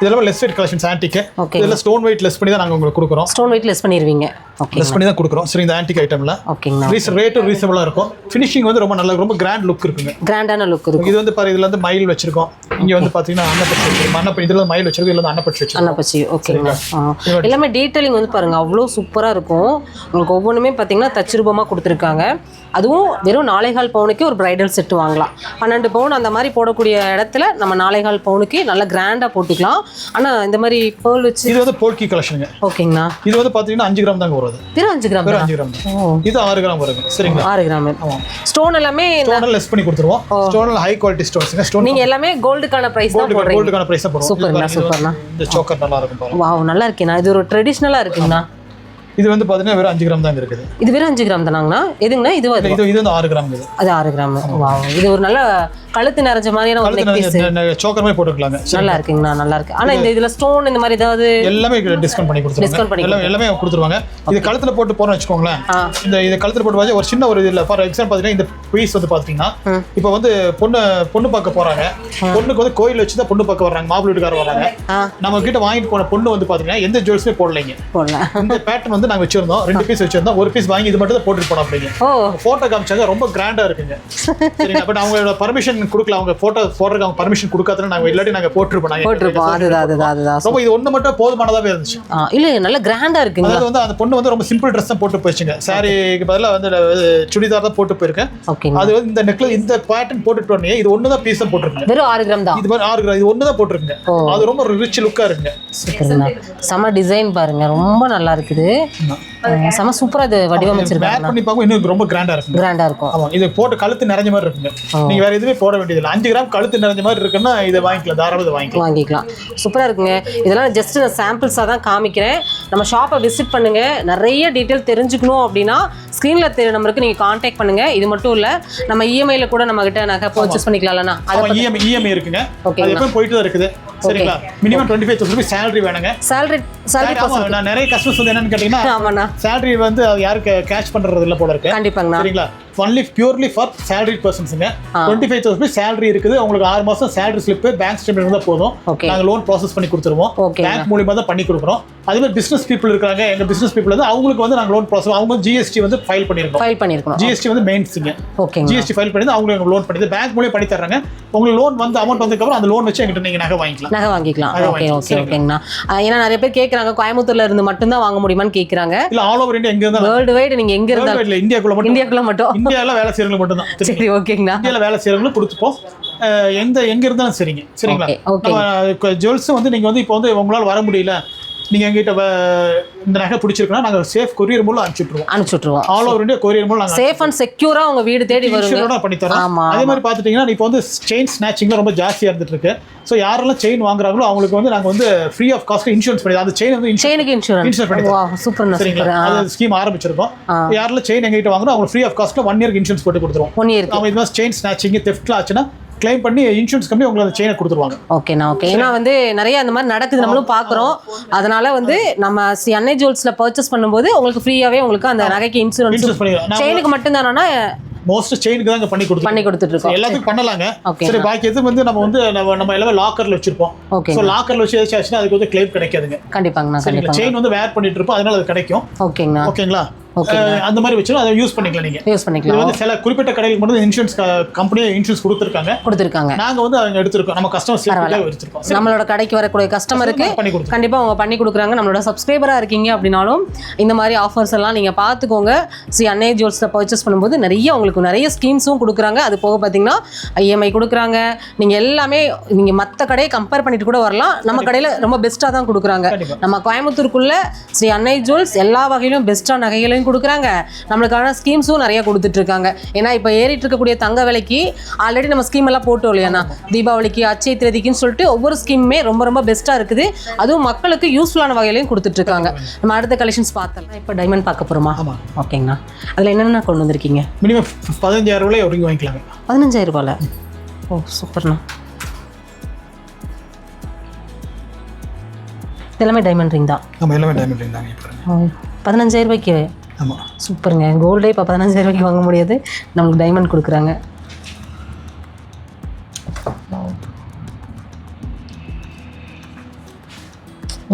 இதெல்லாம் லெஸ் வெயிட் கலெக்ஷன்ஸ் ஆன்டிக்கு ஓகே இதெல்லாம் ஸ்டோன் வெயிட் லெஸ் பண்ணி தான் நாங்கள் உங்களுக்கு கொடுக்குறோம். ஸ்டோன் வெயிட் லெஸ் பண்ணிடுவீங்க ஓகே லெஸ் பண்ணி தான் கொடுக்குறோம். சரி இந்த ஆன்டிக் ஐட்டமில் ஓகேங்கண்ணா ரீஸ் ரேட்டும் ரீசனபிளாக இருக்கும். ஃபினிஷிங் வந்து ரொம்ப நல்ல ரொம்ப கிராண்ட் லுக் இருக்குங்க. கிராண்டான லுக் இருக்கும். இது வந்து பாரு இதுல வந்து மயில் வச்சிருக்கோம். இங்க வந்து பாத்தீங்கன்னா அன்னப்பட்சி வச்சிருக்கோம். அன்னப்பட்சி இதுல மயில் வச்சிருக்கோம் இதுல வந்து அன்னப்பட்சி வச்சிருக்கோம். அன்னப்பச்சி ஓகேங்களா ஆ. எல்லாமே டீட்டெயிலிங் வந்து பாருங்க அவ்வளோ சூப்பராக இருக்கும். உங்களுக்கு ஒவ்வொன்றுமே பார்த்தீங்கன்னா தச்சுரூபமாக கொடுத்துருக்காங்க. அதுவும் வெறும் நாளைகால் பவுனுக்கு ஒரு பிரைடல் செட்டு வாங்கலாம். பன்னெண்டு பவுன் அந்த மாதிரி போடக்கூடிய இடத்துல நம்ம நாளைகால் பவுனுக்கு நல்லா கிராண்டாக போட்டுக்கலாம். ஆனால் இந்த மாதிரி பேர்ல் வச்சு இது வந்து போல்கி கலெக்ஷனுங்க ஓகேங்கண்ணா. இது வந்து பாத்தீங்கன்னா அஞ்சு கிராம் தாங்க வருது வெறும் அஞ்சு கிராம் வெறும் தான்? அஞ்சு கிராம் தான். இது ஆறு கிராம் வருங்க. சரிங்களா? ஆறு கிராம். ஸ்டோன் எல்லாமே ஸ்டோனில் லெஸ் பண்ணி கொடுத்துருவோம். ஸ்டோனில் ஹை குவாலிட்டி ஸ்டோன்ஸுங்க ஸ்டோன் நீங்க எல்லாமே கோல்டுக்கான ப்ரைஸ் தான் போடுறீங்க. கோல்டுக்கான ப்ரைஸ் சூப்பர்ண்ணா, பாருங்க, இது சூப்பர்ண்ணா. வந்து இந்த சோக்கர் நல்லா இருக்கும் பாருங்க. வாவ் நல்லா இருக்கேண்ணா. இது ஒரு ட்ரெடிஷ்னலாக இருக்குங்கண்ணா. இது வந்து பாத்தீங்கன்னா வெறும் அஞ்சு கிராம் தாங்க இருக்குது. இது வெறும் அஞ்சு கிராம் தானாங்கண்ணா? எதுங்கண்ணா? இது இது இது வந்து ஆறு கிராம் இது. அது ஆறு கிராம். இது ஒரு நல்ல கழுத்து நிறைஞ்ச மாதிரியான ஒரு சோக்கர் மாதிரி போட்டுக்கலாங்க. நல்லா இருக்குங்கண்ணா நல்லா இருக்கு. ஆனா இந்த இதுல ஸ்டோன் இந்த மாதிரி ஏதாவது எல்லாமே டிஸ்கவுண்ட் பண்ணி கொடுத்துருவாங்க. பண்ணி எல்லாமே கொடுத்துருவாங்க. இது கழுத்துல போட்டு போறோம்னு வச்சுக்கோங்களேன். இந்த இது கழுத்துல போட்டு ஒரு சின்ன ஒரு இதுல ஃபார் எக்ஸாம்பிள் பாத்தீங்கன்னா இந்த பீஸ் வந்து பாத்தீங்கன்னா ம். இப்போ வந்து பொண்ணு பொண்ணு பார்க்க போறாங்க. பொண்ணுக்கு வந்து கோயில் வச்சு தான் பொண்ணு பார்க்க வர்றாங்க. மாப்பிள்ளை வீட்டுக்காரர் வராங்க ஆ. நம்ம கிட்ட வாங்கிட்டு போன பொண்ணு வந்து பாத்தீங்கன்னா எந்த ஜுவல்ஸுமே போடலைங்க. இந்த பேட்டர்ன் வந்து வந்து நாங்க வச்சிருந்தோம். ரெண்டு பீஸ் வச்சிருந்தோம். ஒரு பீஸ் வாங்கி இது மட்டும் தான் போட்டுட்டு போனோம் அப்படிங்க. போட்டோ காமிச்சாங்க. ரொம்ப கிராண்டா இருக்குங்க. சரிங்களா பட் அவங்களோட பர்மிஷன் கொடுக்கல. அவங்க போட்டோ போடுறதுக்கு அவங்க பர்மிஷன் கொடுக்காதுன்னு நாங்க இல்லாட்டி நாங்க போட்டிருப்போம். நாங்க போட்டிருப்போம். அதுதான் அதுதான் அதுதான் ரொம்ப இது ஒண்ணு மட்டும் போதுமானதாவே இருந்துச்சு. இல்ல நல்ல கிராண்டா இருக்குங்க. அதாவது வந்து அந்த பொண்ணு வந்து ரொம்ப சிம்பிள் ட்ரெஸ் தான் போட்டு போயிடுச்சுங்க. சாரிக்கு பதிலா வந்து சுடிதார் தான் போட்டு போயிருக்கேன். அது வந்து இந்த நெக்லஸ் இந்த பேட்டர்ன் போட்டுட்டு உடனே இது ஒன்று தான் பீஸ் தான் வெறும் ஆறு கிராம் தான்? இது மாதிரி ஆறு கிராம் இது ஒன்று தான் போட்டிருக்குங்க. அது ரொம்ப ரிச் லுக்கா இருக்குங்க. சூப்பருங்க. செம டிசைன் பாருங்க. ரொம்ப நல்லா இருக்குது. செம சூப்பரா இது வடிவமைச்சிருக்காங்க பண்ணி பார்க்கும் இன்னும் ரொம்ப கிராண்டா இருக்குங்க. கிராண்டா இருக்கும். ஆமா இது போட்டு கழுத்து நிறைஞ்ச மாதிரி இருக்குங்க. நீங்க வேற எதுவுமே போட வேண்டியதில்லை. அஞ்சு கிராம் கழுத்து நிறைஞ்ச மாதிரி இருக்குன்னா இதை வாங்கிக்கலாம் தாராளம் இதை வாங்கிக்கலாம். வாங்கிக்கலாம். சூப்பராக இருக்குங்க. இதெல்லாம் ஜஸ்ட் நான் சாம்பிள்ஸாக தான் காமிக்கிறேன். நம்ம ஷாப்பை விசிட் பண்ணுங்க. நிறைய டீட்டெயில் தெரிஞ்சுக்கணும் அப்படின்னா ஸ்க்ரீனில் தெரிய நம்பருக்கு நீங்கள் காண்டாக்ட் பண்ணுங்க. இது மட்டும் இல்லை நம்ம இஎம்ஐயில் கூட நம்ம கிட்ட நகை பர்ச்சேஸ் பண்ணிக்கலாம்லண்ணா. அது அவன் இஎம்ஐ இஎம்ஐ இருக்குங்க. அது எப்பவும் போயிட்டு தான் இருக்குது. சரிங்களா? Minimum twenty five thousand salary வேணுங்க. சேலரி சேலரி நான் நிறைய கஸ்டமர்ஸ் வந்து என்னன்னு கேட்டீங்கன்னா சேலரி வந்து யாருக்கு கேஷ் பண்றது இல்ல போல இருக்கு. கண்டிப்பாங்கண்ணா. சரிங்களா? ஒன்லி பியூர்லி ஃபார் சேலரி பர்சன்ஸுங்க டுவெண்ட்டி ஃபைவ் தௌசண்ட் சேலரி இருக்குது. உங்களுக்கு ஆறு மாசம் சேலரி ஸ்லிப் பேங்க் ஸ்டேட்மெண்ட் இருந்தால் போதும். Okay. நாங்க லோன் ப்ராசஸ் பண்ணி கொடுத்துருவோம். பேங்க் மூலியமா தான் பண்ணி கொடுக்குறோம். அதே மாதிரி பிசினஸ் பீப்புள் இருக்காங்க. எங்க பிசினஸ் பீப்புள் வந்து அவங்களுக்கு வந்து நாங்க லோன் ப்ராசஸ் அவங்க ஜிஎஸ்டி வந்து ஃபைல் பண்ணிருக்கோம். ஃபைல் பண்ணியிருக்கணும் ஜிஎஸ்டி வந்து மெயின்ஸுங்க ஓகேங்க ஜிஎஸ்டி ஃபைல் பண்ணி அவங்களுக்கு லோன் பண்ணி பேங்க் மூலியம் பண்ணி தர்றாங்க. உங்களுக்கு லோன் வந்து அமௌண்ட் வந்ததுக்கப்புறம் அந்த லோன் வச்சு எங்கிட்ட நீங்க நகை வாங்கிக்கலாம். நகை வாங்கிக்கலாம். ஓகே. ஓகே ஓகேங்கண்ணா. ஏன்னா நிறைய பேர் கேட்குறாங்க கோயம்புத்தூர்ல இருந்து மட்டும்தான் வாங்க முடியுமான்னு கேட்குறாங்க இல்ல ஆல் ஓவர் இந்தியா எங்க இருந்தாலும் வேர்ல்டு வைடு நீங்கள் எங்கே இருந்தாலும் இல்ல இந்தியாக்குள்ள மட்டும். இந்தியாக்குள்ள மட்டும். இந்தியாவில் வேலை மட்டும் தான் சரி ஓகேங்கண்ணா. இந்தியாவில் வேலை செய்யறவங்களுக்கு கொடுத்துப்போம் எந்த எங்க இருந்தாலும் சரிங்க. சரிங்களா. நம்ம ஜுவல்ஸ் வந்து நீங்க வந்து இப்போ வந்து உங்களால வர முடியல. நீங்க எங்கிட்ட இந்த நகை பிடிச்சிருக்குன்னா நாங்க சேஃப் கொரியர் மூலம் அனுப்பிச்சுட்ருவோம் அனுப்பிச்சி விட்ருவோம் ஆல் ஓவர் இந்தியா கொரியர் மூலம் நாங்க சேஃப் அண்ட் செக்யூராக உங்க வீடு தேடி இன்சூரன்ஸோட பண்ணி தரோம் அதே மாதிரி பார்த்துட்டீங்கன்னா இப்போ வந்து செயின் ஸ்நாச்சிங்ல ரொம்ப ஜாஸ்தியா இருந்துட்டு இருக்கு. ஸோ யாரெல்லாம் செயின் வாங்குறாங்களோ அவங்களுக்கு வந்து நாங்க வந்து ஃப்ரீ ஆஃப் காஸ்ட் இன்சூரன்ஸ் பண்ணி அந்த செயின் வந்து செயினுக்கு இன்சூரன்ஸ் பண்ணி வா சூப்பர்ண்ணா சரிங்களா? சூப்பர் அது ஸ்கீம் ஆரம்பிச்சிருக்கோம். யாரெல்லாம் செயின் எங்ககிட்ட வாங்குறோம் அவங்க ஃப்ரீ ஆஃப் காஸ்ட்ல ஒன் இயர்க்கு இன்சூரன்ஸ் போட்டு கொடுத்துருவோம். ஒன் இயருக்கு அவங்க இது மாதிரி செயின் ஸ்நாச்சிங் தெஃப்ட்ல ஆச்சுன்னா கிளைம் பண்ணி இன்சூரன்ஸ் கம்பெனி உங்களுக்கு அந்த செயினை கொடுத்துருவாங்க. ஓகேண்ணா ஓகே ஏன்னா வந்து நிறைய அந்த மாதிரி நடக்குது நம்மளும் பார்க்குறோம் அதனால வந்து நம்ம ஸ்ரீ அன்னை ஜுவல்ஸ்ல பர்ச்சேஸ் பண்ணும்போது உங்களுக்கு ஃப்ரீயாவே உங்களுக்கு அந்த நகைக்கு இன்சூரன்ஸ் இன்சூரன்ஸ் பண்ணிக்கலாம் செயினுக்கு மட்டும்தானா மோஸ்ட் செயினுக்கு தான் பண்ணி கொடுத்துருவோம் பண்ணி கொடுத்துட்டு இருக்கோம். எல்லாத்துக்கும் பண்ணலாங்க. Okay. சரி பாக்கி எது வந்து நம்ம வந்து நம்ம நம்ம எல்லாமே லாக்கர்ல வச்சிருப்போம். ஓகே ஸோ லாக்கர்ல வச்சு ஏதாச்சும் ஆச்சுன்னா அதுக்கு வந்து கிளைம் கிடைக்காதுங்க. கண்டிப்பாங்க செயின் வந்து வேர் பண்ணிட்டு இருப்போம் அதனால அது கிடைக்கும். ஓகேங்களா. அஹ் அந்த மாதிரி வச்சு அதை யூஸ் பண்ணிக்கலாம் நீங்க. யூஸ் பண்ணிக்கலாம். வந்து சில குறிப்பிட்ட கடைகளுக்கு மட்டும் இன்சூரன்ஸ் கம்பெனியே இன்சூரன்ஸ் கொடுத்துருக்காங்க. கொடுத்துருக்காங்க. நாங்க வந்து அவங்க எடுத்திருக்கோம். நம்ம கஸ்டமர் சேஃப்டியாக வச்சிருக்கோம். சரி, நம்மளோட கடைக்கு வரக்கூடிய கஸ்டமருக்கு கண்டிப்பாக அவங்க பண்ணி கொடுக்குறாங்க. நம்மளோட சப்ஸ்கிரைபராக இருக்கீங்க அப்படின்னாலும் இந்த மாதிரி ஆஃபர்ஸ் எல்லாம் நீங்கள் பார்த்துக்கோங்க. ஸ்ரீ அன்னை ஜுவல்ஸில் பர்ச்சேஸ் பண்ணும்போது நிறைய உங்களுக்கு நிறைய ஸ்கீம்ஸும் கொடுக்குறாங்க. அது போக பார்த்தீங்கன்னா இஎம்ஐ கொடுக்குறாங்க. நீங்கள் எல்லாமே நீங்கள் மற்ற கடையை கம்பேர் பண்ணிட்டு கூட வரலாம். நம்ம கடையில் ரொம்ப பெஸ்ட்டாக தான் கொடுக்குறாங்க. நம்ம கோயம்புத்தூருக்குள்ள ஸ்ரீ அன்னை ஜுவல்ஸ் எல்லா வகையிலும் பெஸ்ட்டாக நகைகளையும் கொடுக்குறாங்க. நம்மளுக்கான ஸ்கீம்ஸும் நிறைய கொடுத்துட்டு இருக்காங்க ஏன்னா இப்போ ஏறிட்டு இருக்கக்கூடிய தங்க விலைக்கு ஆல்ரெடி நம்ம ஸ்கீம் எல்லாம் போட்டோம் இல்லையாண்ணா தீபாவளிக்கு அச்சய திருதிக்குன்னு சொல்லிட்டு ஒவ்வொரு ஸ்கீமுமே ரொம்ப ரொம்ப பெஸ்ட்டாக இருக்குது. அதுவும் மக்களுக்கு யூஸ்ஃபுல்லான வகையிலையும் கொடுத்துட்டு இருக்காங்க நம்ம அடுத்த கலெக்ஷன்ஸ் பார்த்தலாம் இப்போ டைமண்ட் பார்க்க போகிறோமா ஓகேங்கண்ணா அதில் என்னென்ன கொண்டு வந்திருக்கீங்க? மினிமம் பதினஞ்சாயிரம் ரூபாய் ஒருங்கி வாங்கிக்கலாங்க. பதினஞ்சாயிரம் ரூபாயில்? ஓ சூப்பர்ண்ணா எல்லாமே டைமண்ட் ரிங் தான். எல்லாமே டைமண்ட் இப்போ ஓ, பதினஞ்சாயிரம் ரூபாய்க்கு ஆமா. சூப்பருங்க. கோல்டே இப்போ பதினஞ்சாயிரம் ரூபாய்க்கு வாங்க முடியாது. நம்மளுக்கு டைமண்ட் கொடுக்குறாங்க.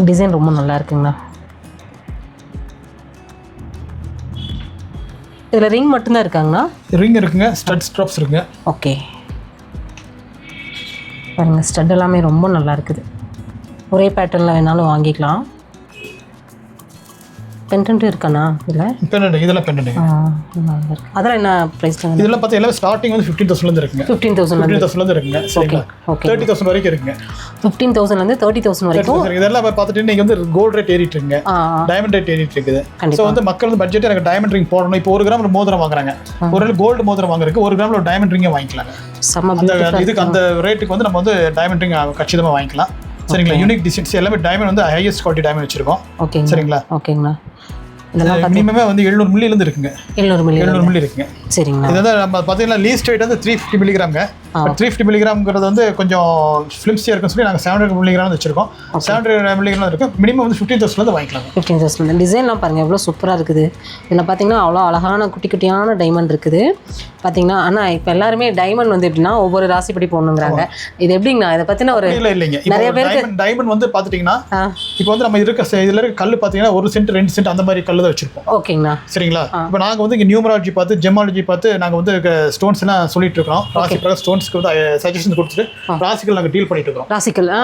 டிசைன் ரொம்ப நல்லா இருக்குங்கண்ணா. இதில் ரிங் மட்டும்தான் இருக்காங்கண்ணா? ரிங் இருக்குங்க. ஸ்டட் ஸ்ட்ராப்ஸ் இருக்குங்க. ஓகே பாருங்க ஸ்டட் எல்லாமே ரொம்ப நல்லா இருக்குது. ஒரே பேட்டர்னில் வேணாலும் வாங்கிக்கலாம். பென்டென்ட்டும் இருக்காண்ணா இதில்? பெண்டன்ட் இதெல்லாம் பெண்டன்ட். அதெல்லாம் என்ன ப்ரைஸ் இதெல்லாம் பார்த்தா எல்லாமே ஸ்டார்டிங் வந்து ஃபிஃப்டீன் தௌசண்ட்லேருந்து இருக்குங்க. ஃபிஃப்டீன் தௌசண்ட் ஃபிஃப்டீன் தௌசண்ட்லேருந்து இருக்குங்க ஓகே தேர்ட்டி தௌசண்ட் வரைக்கும் இருக்குங்க. ஃபிஃப்டீன் தௌசண்ட்லேருந்து தேர்ட்டி தௌசண்ட் வரைக்கும்? இதெல்லாம் பார்த்துட்டு நீங்கள் வந்து கோல்டு ரேட் ஏறிட்டு இருக்குங்க டைமண்ட் ரேட் ஏறிட்டு இருக்குது. ஸோ வந்து மக்கள் வந்து பட்ஜெட் எனக்கு டைமண்ட் ரிங் போடணும். இப்போ ஒரு கிராம் மோதிரம் வாங்குறாங்க. ஒரு கோல்டு மோதிரம் வாங்குறதுக்கு ஒரு கிராம்ல டைமண்ட் ரிங்கே வாங்கிக்கலாங்க செம்ம அந்த. இதுக்கு அந்த ரேட்டுக்கு வந்து நம்ம வந்து டைமண்ட் ரிங் கச்சிதமாக வாங்கிக்கலாம். சரிங்களா? யூனிக் டிசைன்ஸ் எல்லாமே டைமண்ட் வந்து ஹையஸ்ட் குவாலிட்டி டைமண்ட் வச்சிருக்கோம். ஓகேங்க. சரிங்களா? ஓகேங்கண்ணா இதெல்லாம் மினிமமே வந்து எழுநூறு மில்லிலேருந்து இருக்குங்க. எழுநூறு மில்லியன் எழுநூறு மில்லி இருக்குங்க. சரிங்கண்ணா இது வந்து நம்ம பார்த்தீங்கன்னா லீஸ்ட் வெயிட் வந்து த்ரீ ஃபிஃப்டி மில்லிகிராம்ங்க த்ரீ ஃபிஃப்டி மில்லிகிராம்ங்கிறது வந்து கொஞ்சம் ஃபிலிம்ஸியாக இருக்குன்னு சொல்லி நாங்கள் செவன் ஹண்ட்ரட் மில்லிகிராம் வச்சிருக்கோம். செவன் ஹண்ட்ரட் மில்லிகிராம் இருக்கு. மினிமம் வந்து ஃபிஃப்டீன் தௌசண்ட் வாங்கிக்கலாம் ஃபிஃப்டீன் தௌசண்ட் டிசைன்லாம் பாருங்கள் எவ்வளோ சூப்பராக இருக்குது. இதில் பார்த்தீங்கன்னா அவ்வளோ அழகான குட்டி குட்டியான டைமண்ட் இருக்குது. பார்த்தீங்கன்னா ஆனால் இப்போ எல்லாருமே டைமண்ட் வந்து எப்படின்னா ஒவ்வொரு ராசிப்படி போடணுங்கிறாங்க. இது எப்படிங்கண்ணா? இதை பற்றின ஒரு இல்லை இல்லைங்க. நிறைய இப்போ டைமண்ட் வந்து பார்த்துட்டிங்கன்னா இப்போ வந்து நம்ம இருக்க இதுல இருக்க கல் பார்த்தீங்கன்னா ஒரு சென்ட் ரெண்டு சென்ட் அந்த மாதிரி கல் தான் வச்சிருப்போம். ஓகேங்கண்ணா. சரிங்களா? இப்போ நாங்கள் வந்து இங்கே நியூமராலஜி பார்த்து ஜெமாலஜி பார்த்து நாங்கள் வந்து ஸ்டோன்ஸ் எல்லாம் சொல்லிட்டு இருக்கோம் ராசி பிரகாரம் ஸ்டோன்ஸ்க்கு வந்து சஜஷன் கொடுத்துட்டு ராசிகள் நாங்கள் டீல் பண்ணிட்டு இருக்கோம் சரிங்கண்ணா.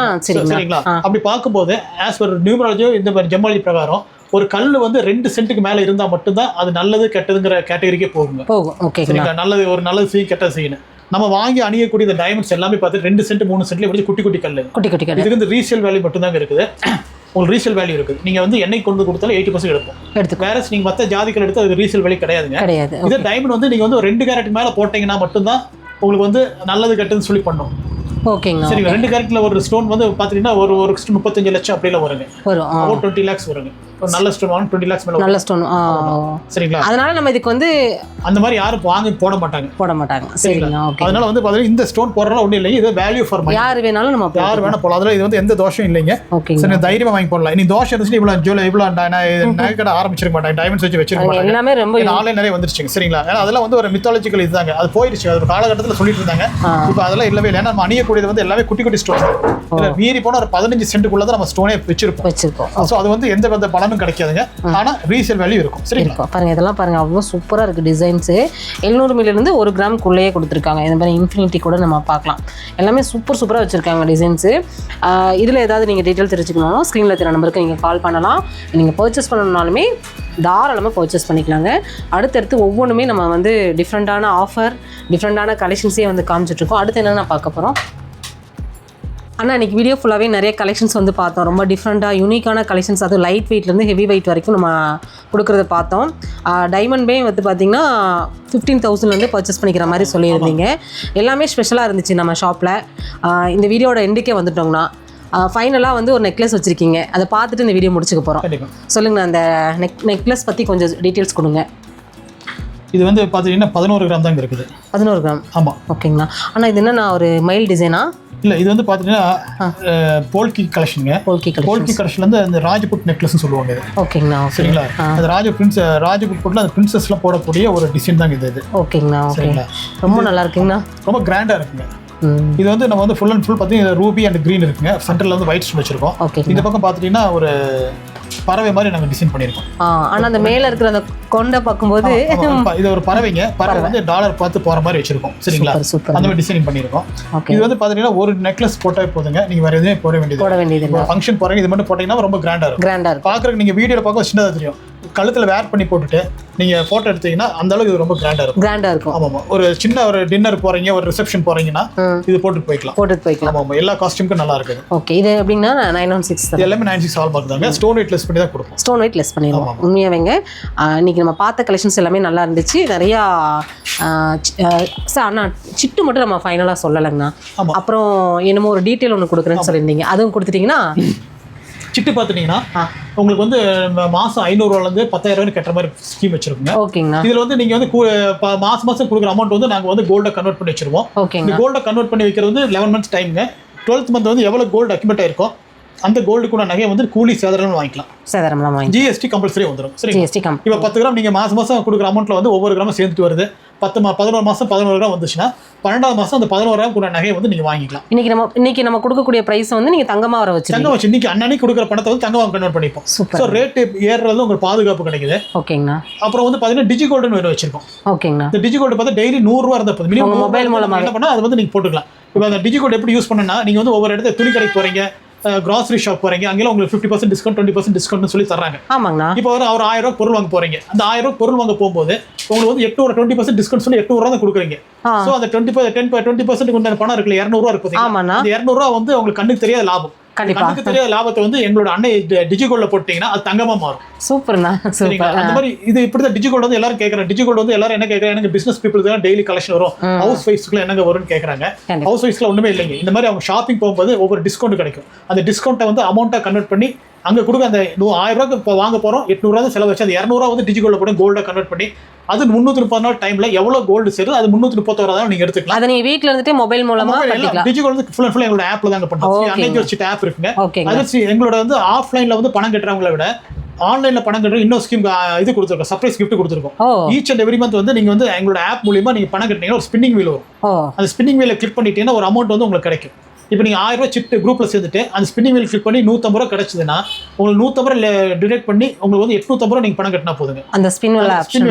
சரிங்களா? அப்படி பார்க்கும்போது ஆஸ் பர் நியூமராலஜியோ இந்த மாதிரி ஜெமாலஜி பிரகாரம் ஒரு கல் வந்து ரெண்டு சென்ட்டுக்கு மேலே இருந்தால் மட்டும்தான் அது நல்லது கெட்டதுங்கிற கேட்டகரிக்கே போகுங்க. போகும். சரிங்களா? நல்லது ஒரு நல்லது செய்யும் கெட்டது செய்யணும் நம்ம வாங்கி அணியக்கூடிய இந்த டைமண்ட்ஸ் எல்லாமே பார்த்து ரெண்டு சென்ட் மூணு சென்ட்ல முடிச்சு குட்டி குட்டி கல் குட்டி குட்டி கடை இதுக்கு வந்து ரீசேல் வேல்யூ மட்டும்தாங்க இருக்குது. உங்களுக்கு ரீசேல் வேல்யூ இருக்குது நீங்கள் வந்து எண்ணெய் கொண்டு கொடுத்தாலும் எயிட்டி பர்சன்ட் எடுப்போம். எடுத்துக்கோ. வேற நீங்கள் மற்ற ஜாதிகள் எடுத்து அதுக்கு ரீசேல் வேல்யூ கிடையாதுங்க. கிடையாது. இதே டைமண்ட் வந்து நீங்கள் வந்து ஒரு ரெண்டு கேரட் மேலே போட்டீங்கன்னா மட்டும்தான் உங்களுக்கு வந்து நல்லது கெட்டதுன்னு சொல்லி பண்ணும். ஓகேங்கண்ணா சரிங்க ரெண்டு கேரட்ல ஒரு ஸ்டோன் வந்து பார்த்தீங்கன்னா ஒரு ஒரு முப்பத்தஞ்சு லட்சம் அப்படிலாம் வருங்க. வரும் ஒரு டுவெண்ட்டி லேக்ஸ் வருங்க. நல்ல ஸ்டோன் வாங்க டுவெண்ட்டி லேக்ஸ் மேலே. நல்ல ஸ்டோன் சரிங்களா? அதனால நம்ம இதுக்கு வந்து அந்த மாதிரி யாரும் வாங்கி போட மாட்டாங்க. போட மாட்டாங்க. சரிங்கண்ணா ஓகே அதனால வந்து பார்த்தீங்கன்னா இந்த ஸ்டோன் போடுறதுனால ஒன்றும் இல்லைங்க. இது வேல்யூ ஃபார் மணி யார் வேணாலும் நம்ம யார் வேணா போடலாம். அதில் இது வந்து எந்த தோஷம் இல்லைங்க. ஓகேங்க. சரி தைரியமா வாங்கி போடலாம். இனி தோஷம் இருந்துச்சு இவ்வளோ ஜூலை இவ்வளோ நகை கடை ஆரம்பிச்சிருக்க மாட்டாங்க. டைமண்ட்ஸ் வச்சு வச்சிருக்க மாட்டாங்க. எல்லாமே ரொம்ப ஆன்லைன் நிறைய வந்துருச்சுங்க. சரிங்களா? ஏன்னா அதெல்லாம் வந்து ஒரு மித்தாலஜிக்கல் இதுதாங்க. அது போயிடுச்சு அது ஒரு காலகட்டத்தில் சொல்லிட்டு இருந்தாங்க. இப்போ அதெல்லாம் இல்லவே இல்லை. ஏன்னா நம்ம அணியக்கூடியது வந்து எல்லாமே குட்டி குட்டி ஸ்டோன் மீறி போனால் ஒரு பதினஞ்சு சென்ட்டுக்குள்ள தான் நம்ம ஸ்டோனே வச்சிருப்போம். வச்சிருக்கோம் ஸோ அது வந்து எந்த வித பலனும் கிடைக்காதுங்க. ஆனால் ரீசேல் வேல்யூ இருக்கும். சரிங்களா? பாருங்க இதெல்லாம் பாருங்க அவ்வளோ சூப்பராக இருக்குது டிசைன்ஸு எழுநூறு மில்லிலேருந்து ஒரு கிராம்குள்ளேயே கொடுத்துருக்காங்க. இந்த மாதிரி இன்ஃபினிட்டி கூட நம்ம பார்க்கலாம். எல்லாமே சூப்பர் சூப்பராக வச்சுருக்காங்க டிசைன்ஸு இதில் ஏதாவது நீங்கள் டீட்டெயில் தெரிஞ்சுக்கணும்னா ஸ்க்ரீனில் தெரிய நம்பருக்கு நீங்கள் கால் பண்ணலாம். நீங்கள் பர்ச்சேஸ் பண்ணணும்னாலுமே தாராளமாக பர்ச்சேஸ் பண்ணிக்கலாங்க. அடுத்தடுத்து ஒவ்வொன்றுமே நம்ம வந்து டிஃப்ரெண்ட்டான ஆஃபர் டிஃப்ரெண்ட்டான கலெக்ஷன்ஸே வந்து காமிச்சிட்ருக்கோம் அடுத்து என்னென்ன பார்க்க போகிறோம் அண்ணா இன்னைக்கு வீடியோ ஃபுல்லாகவே நிறைய கலெக்ஷன்ஸ் வந்து பார்த்தோம். ரொம்ப டிஃப்ரெண்ட்டாக யூனிக்கான கலெக்ஷன்ஸ் அதுவும் லைட் வெயிட்லேருந்து ஹெவி வெயிட் வரைக்கும் நம்ம கொடுக்குறத பார்த்தோம். டைமண்ட் பே வந்து பார்த்திங்கன்னா ஃபிஃப்டீன் தௌசண்ட்லேருந்து பர்ச்சேஸ் பண்ணிக்கிற மாதிரி சொல்லியிருந்தீங்க. எல்லாமே ஸ்பெஷலாக இருந்துச்சு நம்ம ஷாப்பில் இந்த வீடியோட எண்டுக்கே வந்துட்டோங்கண்ணா ஃபைனலாக வந்து ஒரு நெக்லஸ் வச்சுருக்கீங்க. அதை பார்த்துட்டு இந்த வீடியோ முடிச்சுக்க போகிறோம் சொல்லுங்கண்ணா அந்த நெக் நெக்லஸ் பற்றி கொஞ்சம் டீட்டெயில்ஸ் கொடுங்க. இது வந்து பார்த்தீங்கன்னா பதினோரு கிராம் தாங்க இருக்குது. பதினோரு கிராம் ஆமாம் ஓகேங்கண்ணா ஆனால் இது என்னண்ணா ஒரு மைல் டிசைனா இல்லை இது வந்து பார்த்தீங்கன்னா போல்கி கலெக்ஷனுங்க போல்கி போல்கி கலெக்ஷன்ல இருந்து அந்த ராஜபுட் நெக்லஸ்னு சொல்லுவாங்க இது. ஓகேங்கண்ணா ஓகே. சரிங்களா? அந்த ராஜ பிரின்ஸ் ராஜபுட் போட்டில் அந்த பிரின்சஸ்லாம் போடக்கூடிய ஒரு டிசைன் தாங்க இது இது. ஓகேங்கண்ணா ஓகே. சரிங்களா? ரொம்ப நல்லா இருக்குங்கண்ணா ரொம்ப கிராண்டாக இருக்குங்க. இது வந்து நம்ம வந்து ஃபுல் அண்ட் ஃபுல் பார்த்தீங்கன்னா ரூபி அண்ட் க்ரீன் இருக்குங்க. சென்டரில் வந்து ஒயிட் ஸ்டோன் வச்சிருக்கோம். இந்த பக்கம் பார்த்துட்டீங்கன்னா ஒரு பறவை மாதிரி நாங்கள் டிசைன் பண்ணியிருக்கோம். ஆ ஆனா அந்த மேல இருக்கிற அந்த கொண்டை பார்க்கும்போது இது ஒரு பறவைங்க. பறவை வந்து டாலர் பார்த்து போகிற மாதிரி வச்சிருக்கோம். சரிங்களா? அந்த மாதிரி டிசைனிங் பண்ணியிருக்கோம். ஓகே. இது வந்து பார்த்தீங்கன்னா ஒரு நெக்லஸ் போட்டால் போதுங்க. நீங்கள் வேறு எதுவுமே போட வேண்டியது போட வேண்டியது ஃபங்க்ஷன் போகிறீங்க இது மட்டும் போட்டிங்கன்னா ரொம்ப கிராண்டாக இருக்கும். கிராண்டா இருக்கும். பார்க்குறதுக்கு நீங்கள் வீடியோவில் பார்க்க சின்னதாக தெரியும். கழுத்தில் வேர் பண்ணி போட்டுட்டு நீங்கள் ஃபோட்டோ எடுத்தீங்கன்னா அந்த அளவுக்கு இது ரொம்ப கிராண்டாக இருக்கும். கிராண்டா இருக்கும். ஆமாம். ஆமாம் ஒரு சின்ன ஒரு டின்னர் போகிறீங்க ஒரு ரிசப்ஷன் போகிறீங்கன்னா. இது போட்டுட்டு போய்க்கலாம். போட்டுட்டு போய்க்கலாம். ஆமாம். ஆமாம் எல்லா காஸ்டியூமுக்கும் நல்லா இருக்குது. ஓகே இது எப்படின்னா நைன் ஒன் சிக்ஸ் எல்லாமே நைன் சிக்ஸ் ஆல் மார்க் தாங்க. ஸ்டோன் வெயிட் லெஸ் பண்ணி தான் கொடுப்போம். ஸ்டோன் வெயிட் லெஸ் பண்ணிடுவோம். உண்மையாவேங்க ஆ, இன்னைக்கு நம்ம பார்த்த கலெக்ஷன்ஸ் எல்லாமே நல்லா இருந்துச்சு. நிறையா சார் அண்ணா சிட்டு மட்டும் நம்ம ஃபைனலாக சொல்லலைங்கண்ணா. அப்புறம் என்னமோ ஒரு டீட்டெயில் ஒன்று கொடுக்குறேன்னு சொல்லியிருந்தீங்க. அதுவும் கொடுத்துட்டீங்கன்னா சிட்டு பார்த்துட்டீங்கன்னா. உங்களுக்கு வந்து ம- மாசம் ஐநூறுரூவாலேருந்து பத்தாயிரம் கட்டுற மாதிரி ஸ்கீம் வச்சிருக்கோங்க. ஓகேங்கண்ணா. இதில் வந்து நீங்கள் வந்து மாசம் மாசம் கொடுக்குற அமௌண்ட் வந்து நாங்கள் வந்து கோல்டை கன்வெர்ட் பண்ணி வச்சிருவோம். இந்த ஓகேங்கண்ணா கோல்டை கன்வெர்ட் பண்ணி வைக்கிறது வந்து லெவன் மந்த்ஸ் டைமுங்க டுவெல்த் மந்த் வந்து எவ்வளோ கோல்டு அக்யூமெண்ட் ஆயிருக்கோ அந்த கோல்டுக்குள்ள நகையை வந்து கூலி சேதரம் வாங்கிக்கலாம். சேதாரம்லாம் வாங்கி ஜிஎஸ்டி கம்பல்சரி வந்துடும் சரிங்களா? ஜிஎஸ்டி கம் இப்போ பத்து கிராம் நீங்கள் மாதம் மாதம் கொடுக்குற அமௌண்ட்டில் வந்து ஒவ்வொரு கிராமும் சேர்ந்துட்டு வருது. பத்து மா பதினோரு மாதம் பதினோரு கிராம் வந்துச்சுன்னா பன்னெண்டாவது மாதம் அந்த பதினோரு கிராம் கூட நகையை வந்து நீங்கள் வாங்கிக்கலாம். இன்னைக்கு நம்ம இன்னைக்கு நம்ம கொடுக்கக்கூடிய ப்ரைஸ் வந்து நீங்கள் தங்கமாக வர வச்சிருக்கீங்க. தங்கம் வச்சு இன்னைக்கு அன்னன்னைக்கு கொடுக்குற பணத்தை வந்து தங்கமாக கன்வெர்ட் பண்ணிப்போம். ஸோ ரேட்டு ஏறுறது உங்களுக்கு பாதுகாப்பு கிடைக்குது. ஓகேங்கண்ணா. அப்புறம் வந்து பார்த்தீங்கன்னா டிஜி கோல்டுன்னு ஒன்று வச்சிருக்கோம். ஓகேங்கண்ணா. இந்த டிஜி கோல்டு பார்த்தா டெய்லி நூறுரூவா இருந்தால் போதும். மினிமம் mobile மூலமாவே. என்ன பண்ணால் அதை வந்து நீங்கள் போட்டுக்கலாம். இப்போ அந்த டிஜி கோல்டு எப்படி யூஸ் பண்ணனா நீங்கள் வந்து ஒவ்வொரு இடத்துல துணி கடைக்கு போகிறீங்க கிராசரி ஷாப் போகிறீங்க அங்கெல்லாம் உங்களுக்கு fifty percent discount twenty percent டிஸ்கவுண்ட்னு சொல்லி தர்றாங்க. ஆமாங்கண்ணா. இப்போ ஒரு ஒரு ஆயிரம் ரூபாய் பொருள் வாங்க போறீங்க. அந்த ஆயிரம் ரூபாய் பொருள் வாங்க போகும்போது உங்களுக்கு வந்து எட்நூறு டுவெண்ட்டி பர்சன்ட் டிஸ்கவுண்ட் சொல்லி எட்நூறுவா தான் கொடுக்குறீங்க. ஸோ அந்த டுவெண்ட்டி டென் டுவெண்ட்டி பர்சன்ட் உண்டான பணம் இருக்குல்ல இரநூறுவா இருக்கு? ஆமாண்ணா. அந்த இரநூறுவா வந்து உங்களுக்கு கண்ணுக்கு தெரியாத லாபம். கண்டிப்பா. கண்ணுக்கு தெரியாத லாபத்தை வந்து எங்களோட அன்னை டிஜிகோல்ல போட்டீங்கன்னா அது தங்கமா மாறும். சூப்பர்ண்ணா சூப்பர். அந்த மாதிரி இது இப்படி தான் டிஜிகோல்டு வந்து எல்லாரும் கேட்கறாங்க டிஜிகோல்டு வந்து எல்லாரும் என்ன கேட்கறாங்க எனக்கு பிசினஸ் பீப்புளுக்கு தான் டெய்லி கலெக்ஷன் வரும். ஹவுஸ் ஒய்ஃப்ஸ்க்குலாம் என்னங்க வரும்னு கேட்கறாங்க கண்டிப்பா. ஹவுஸ் ஒய்ஃப்ஸ்ல ஒண்ணுமே இல்லைங்க. இந்த மாதிரி அவங்க ஷாப்பிங் போகும்போது ஒவ்வொரு டிஸ்கவுண்ட் கிடைக்கும். அந்த டிஸ்கவுண்ட்டை வந்து அமௌண்ட்டை கன்வெர்ட் பண்ணி அங்கே கொடுக்க அந்த நூ- ஆயிரம் ரூபாய்க்கு இப்போ வாங்க போகிறோம் எட்நூறுவா செலவு வச்சு அந்த இரநூறுவா வந்து டிஜிகோல்ட போட்டு கோல்டை கன்வெர்ட் பண்ணி அது முந்நூற்றி முப்பது நாள் டைமில் எவ்வளோ கோல்டு சேரும் அது முந்நூற்றி முப்பத்தோரா தான் நீங்கள் எடுத்துக்கலாம். அதை நீங்க வீட்ல இருந்துட்டு மொபைல் மூலமா கட்டிக்கலாம். டிஜிகோல் வந்து ஃபுல் அண்ட் ஃபுல் எங்களோட ஆப்ல தாங்க பண்ணுறோம். அன்னைக்கு வச்சுட்டு ஆப் இருக்குங்க. அது எங்களோட வந்து ஆஃப்லைனில் வந்து பணம் கட்டுறவங்கள விட ஆன்லைனில் பணம் கட்டுற இன்னொரு ஸ்கீம் இது கொடுத்துருக்கோம். சர்ப்ரைஸ் gift கொடுத்துருக்கோம். ஈச் அண்ட் எவ்ரி மந்த் வந்து நீங்கள் வந்து எங்களோட ஆப் மூலியமா நீங்கள் பணம் கட்டினீங்கன்னா ஒரு ஸ்பின்னிங் வீல் வரும். அந்த ஸ்பின்னிங் வீலை கிளிக் பண்ணிட்டீங்கன்னா ஒரு அமௌண்ட் வந்து உங்களுக்கு கிடைக்கும். இப்போ நீங்கள் ஆயிரம் ரூபாய் சிட்டு குரூப்பில் சேர்ந்துட்டு அந்த ஸ்பின்னிங் வீல் கிளிக் பண்ணி நூற்றம்பது ரூபா கிடைச்சதுன்னா உங்களுக்கு நூற்றம்பது ரூபா டிடெக்ட் பண்ணி உங்களுக்கு வந்து எட்நூத்தம்பது ரூபா நீங்கள் பணம் கட்டினா போதுங்க. அந்த ஸ்பின் ஸ்பின்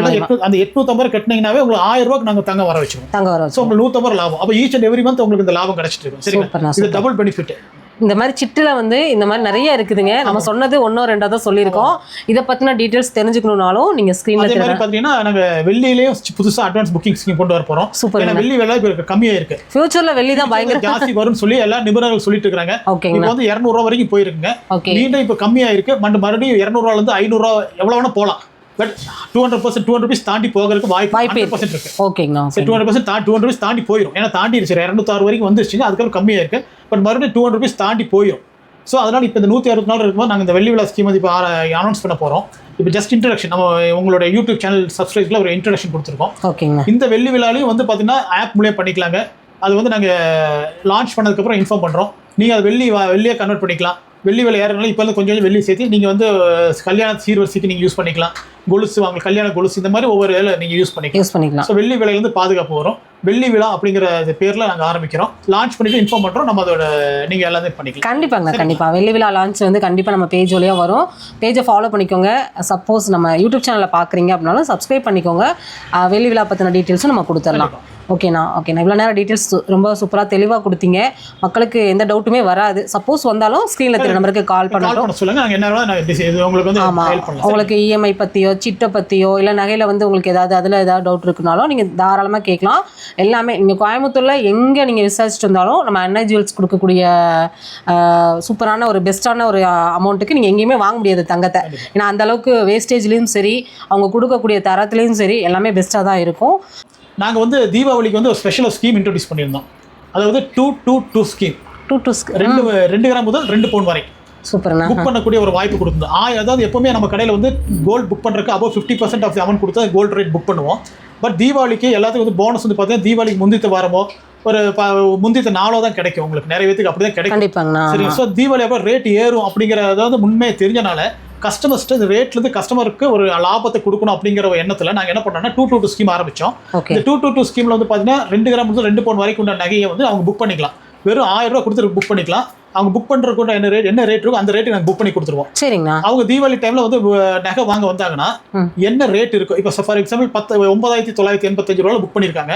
அந்த எட்நூத்தம்பது ரூபா கட்டினீங்கன்னாவே உங்களுக்கு ஆயிரம் ரூபாய்க்கு நாங்கள் தங்க வர வச்சிருவோம். தங்க வர வச்சு உங்களுக்கு நூற்றம்பது ரூபா லாபம். அப்போ ஈச் அண்ட் எவ்ரி மந்த் உங்களுக்கு இந்த லாபம் கிடைச்சிட்டு இருக்கும் சரிங்களா? சூப்பர்ண்ணா இது டபுள் பெனிஃபிட் இந்த மாதிரி சிட்டுல வந்து இந்த மாதிரி நிறைய இருக்குதுங்க. நம்ம சொன்னது ஒன்னோ ரெண்டோ தான் சொல்லியிருக்கோம். இதை பத்தின டீடைல்ஸ் தெரிஞ்சுக்கணும்னாலும் நீங்க ஸ்கிரீன்ல அதே மாதிரி பார்த்தீங்கன்னா நாங்கள் வெள்ளியிலேயும் புதுசாக அட்வான்ஸ் புக்கிங் ஸ்கீம் கொண்டு வர போகிறோம் சூப்பர் ஏன்னா வெள்ளி விலை இப்போ கம்மியாக இருக்கு ஃபியூச்சர்ல வெளி தான் பயங்கர ஜாஸ்தி வரும்னு சொல்லி எல்லா நிபுணர்கள் சொல்லிட்டு இருக்காங்க இப்போ ஓகேங்கண்ணா வந்து இரநூறுவா வரைக்கும் போயிருக்குங்க. ஓகே. மீண்டும் இப்போ கம்மியாக இருக்கு மண்டு மறுபடியும் இரநூறுவால இருந்து ஐநூறுரூவா எவ்வளோ வேணா போகலாம் but two hundred percent two hundred rupees தாண்டி போகிறதுக்கு வாய்ப்பு வாய்ப்பு பர்சன்ட் இருக்கு. ஓகேங்கண்ணா சரி two hundred percent two hundred rupees தாண்டி போயிடும் ஏன்னா தாண்டிடுச்சு இரநூத்தாறு வரைக்கும் வந்துருச்சுங்க. அதுக்கப்புறம் கம்மியாக இருக்கு. பட் மறுபடியும் டூ ஹண்ட்ரட் ருபீஸ் தாண்டி போயிடும் ஸோ அதனால் இப்போ இந்த நூற்றி அறுபத்தி நாள் இருக்கும்போது நாங்கள் இந்த வெள்ளி விழா ஸ்கீம் இப்போ அனௌன்ஸ் பண்ண போகிறோம் இப்போ ஜஸ்ட் இன்ட்ரடக்ஷன் நம்ம உங்களோட யூடியூப் சேனல் சப்ஸ்கிரைப்ல ஒரு இன்ட்ரடக்ஷன் கொடுத்துருக்கோம். ஓகேங்கண்ணா இந்த வெள்ளி விழாலையும் வந்து பார்த்தீங்கன்னா ஆப் மூலியம் பண்ணிக்கலாங்க. அது வந்து நாங்கள் லான்ச் பண்ணதுக்கப்புறம் இன்ஃபார்ம் பண்ணுறோம் நீங்கள் அது வெள்ளி வெள்ளியை கன்வெர்ட் பண்ணிக்கலாம். வெள்ளி விலை ஏறனால இப்போ வந்து கொஞ்சம் கொஞ்சம் வெள்ளி சேர்த்து நீங்கள் வந்து கல்யாண சீர்வரிசைக்கு நீங்கள் யூஸ் பண்ணிக்கலாம். கொலுசு வாங்க கல்யாண கொலுசு இந்த மாதிரி ஒவ்வொரு இதில் நீங்கள் யூஸ் பண்ணிக்கலாம். யூஸ் பண்ணிக்கலாம். ஸோ வெள்ளி விலையிலேருந்து பாதுகாப்பு வரும். வெள்ளி விழா அப்படிங்கிற பேரில் நாங்கள் ஆரம்பிக்கிறோம். லான்ச் பண்ணிட்டு இன்ஃபார்ம் பண்ணுறோம் நம்ம அதோட நீங்கள் எல்லாமே பண்ணிக்கலாம். கண்டிப்பாங்கண்ணா கண்டிப்பாக வெள்ளி விழா லான்ச் வந்து கண்டிப்பாக நம்ம பேஜ் வழியாக வரும். பேஜை ஃபாலோ பண்ணிக்கோங்க. சப்போஸ் நம்ம யூடியூப் சேனலில் பார்க்குறீங்க அப்படின்னாலும் சப்ஸ்கிரைப் பண்ணிக்கோங்க. வெள்ளி விழா பற்றின டீட்டெயில்ஸும் நம்ம கொடுத்துடலாம். ஓகேண்ணா ஓகேண்ணா இவ்வளோ நேரம் டீட்டெயில்ஸ் ரொம்ப சூப்பராக தெளிவாக கொடுத்தீங்க. மக்களுக்கு எந்த டவுட்டுமே வராது. சப்போஸ் வந்தாலும் ஸ்க்ரீனில் தெரிய நம்பருக்கு கால் பண்ணட்டும். ஆமாம் உங்களுக்கு இஎம்ஐ பற்றியோ சிட்டை பற்றியோ இல்லை நகையில் வந்து உங்களுக்கு ஏதாவது அதில் ஏதாவது டவுட் இருக்குனாலும் நீங்கள் தாராளமாக கேட்கலாம். எல்லாமே நீங்கள் கோயம்புத்தூரில் எங்கே நீங்கள் விசாரிச்சுட்டு இருந்தாலும் நம்ம அன்னை ஜுவல்ஸ் கொடுக்கக்கூடிய சூப்பரான ஒரு பெஸ்ட்டான ஒரு அமௌண்ட்டுக்கு நீங்கள் எங்கேயுமே வாங்க முடியாது தங்கத்தை. ஏன்னா அந்த அளவுக்கு வேஸ்டேஜ்லேயும் சரி அவங்க கொடுக்கக்கூடிய தரத்துலேயும் சரி எல்லாமே பெஸ்ட்டாக தான் இருக்கும். நாங்கள் வந்து தீபாவளிக்கு வந்து ஒரு ஸ்பெஷல் ஸ்கீம் இன்ட்ரடியூஸ் பண்ணியிருந்தோம். அதாவது two two two scheme two two ரெண்டு ரெண்டு கிராம் முதல் ரெண்டு பவுன் வரை. சூப்பர்ண்ணா. புக் பண்ணக்கூடிய ஒரு வாய்ப்பு கொடுத்தோம் ஆ அதாவது எப்பவுமே நம்ம கடையில் வந்து கோல்டு புக் பண்ணுறதுக்கு above fifty percent of amount கொடுத்தா கோல்டு ரேட் புக் பண்ணுவோம். பட் தீபாவளிக்கு எல்லாத்துக்கும் வந்து போனஸ் வந்து பார்த்தீங்கன்னா தீபாவளிக்கு முந்தித்த வாரமோ ஒரு ப- முந்தித்த நாளோ தான் கிடைக்கும் உங்களுக்கு. நிறைய பேத்துக்கு அப்படி தான் கிடைக்கும் சரி ஸோ தீபாவளி அப்போ ரேட் ஏறும் அப்படிங்கிறத வந்து முன்னே தெரிஞ்சனால கஸ்டமர்ஸ்ட்டு இந்த ரேட்லேருந்து கஸ்டமருக்கு ஒரு லாபத்தை கொடுக்கணும் அப்படிங்கிற ஒரு எண்ணத்தில் நாங்கள் என்ன பண்ணோம்னா டூ டூ டூ ஸ்கீம் ஆரம்பித்தோம் இந்த டூ டூ டூ ஸ்கீமில் வந்து பார்த்தீங்கன்னா ரெண்டு கிராம் முதல் ரெண்டு பவுன் வரைக்கும் உள்ள நகையை வந்து அவங்க புக் பண்ணிக்கலாம். வெறும் ஆயிரம் ரூபா கொடுத்து புக் பண்ணிக்கலாம். அவங்க புக் பண்ணுறதுக்கு என்ன ரேட் என்ன ரேட் இருக்கோ அந்த ரேட்டு நாங்கள் புக் பண்ணி கொடுத்துருவோம். சரிங்கண்ணா. அவங்க தீபாவளி டைம்ல வந்து நகை வாங்க வந்தாங்கன்னா. என்ன ரேட் இருக்கும் இப்போ ஃபார் எக்ஸாம்பிள் பத்து ஒன்பதாயிரத்தி தொள்ளாயிரத்தி எண்பத்தஞ்சு ரூபாய் புக் பண்ணியிருக்காங்க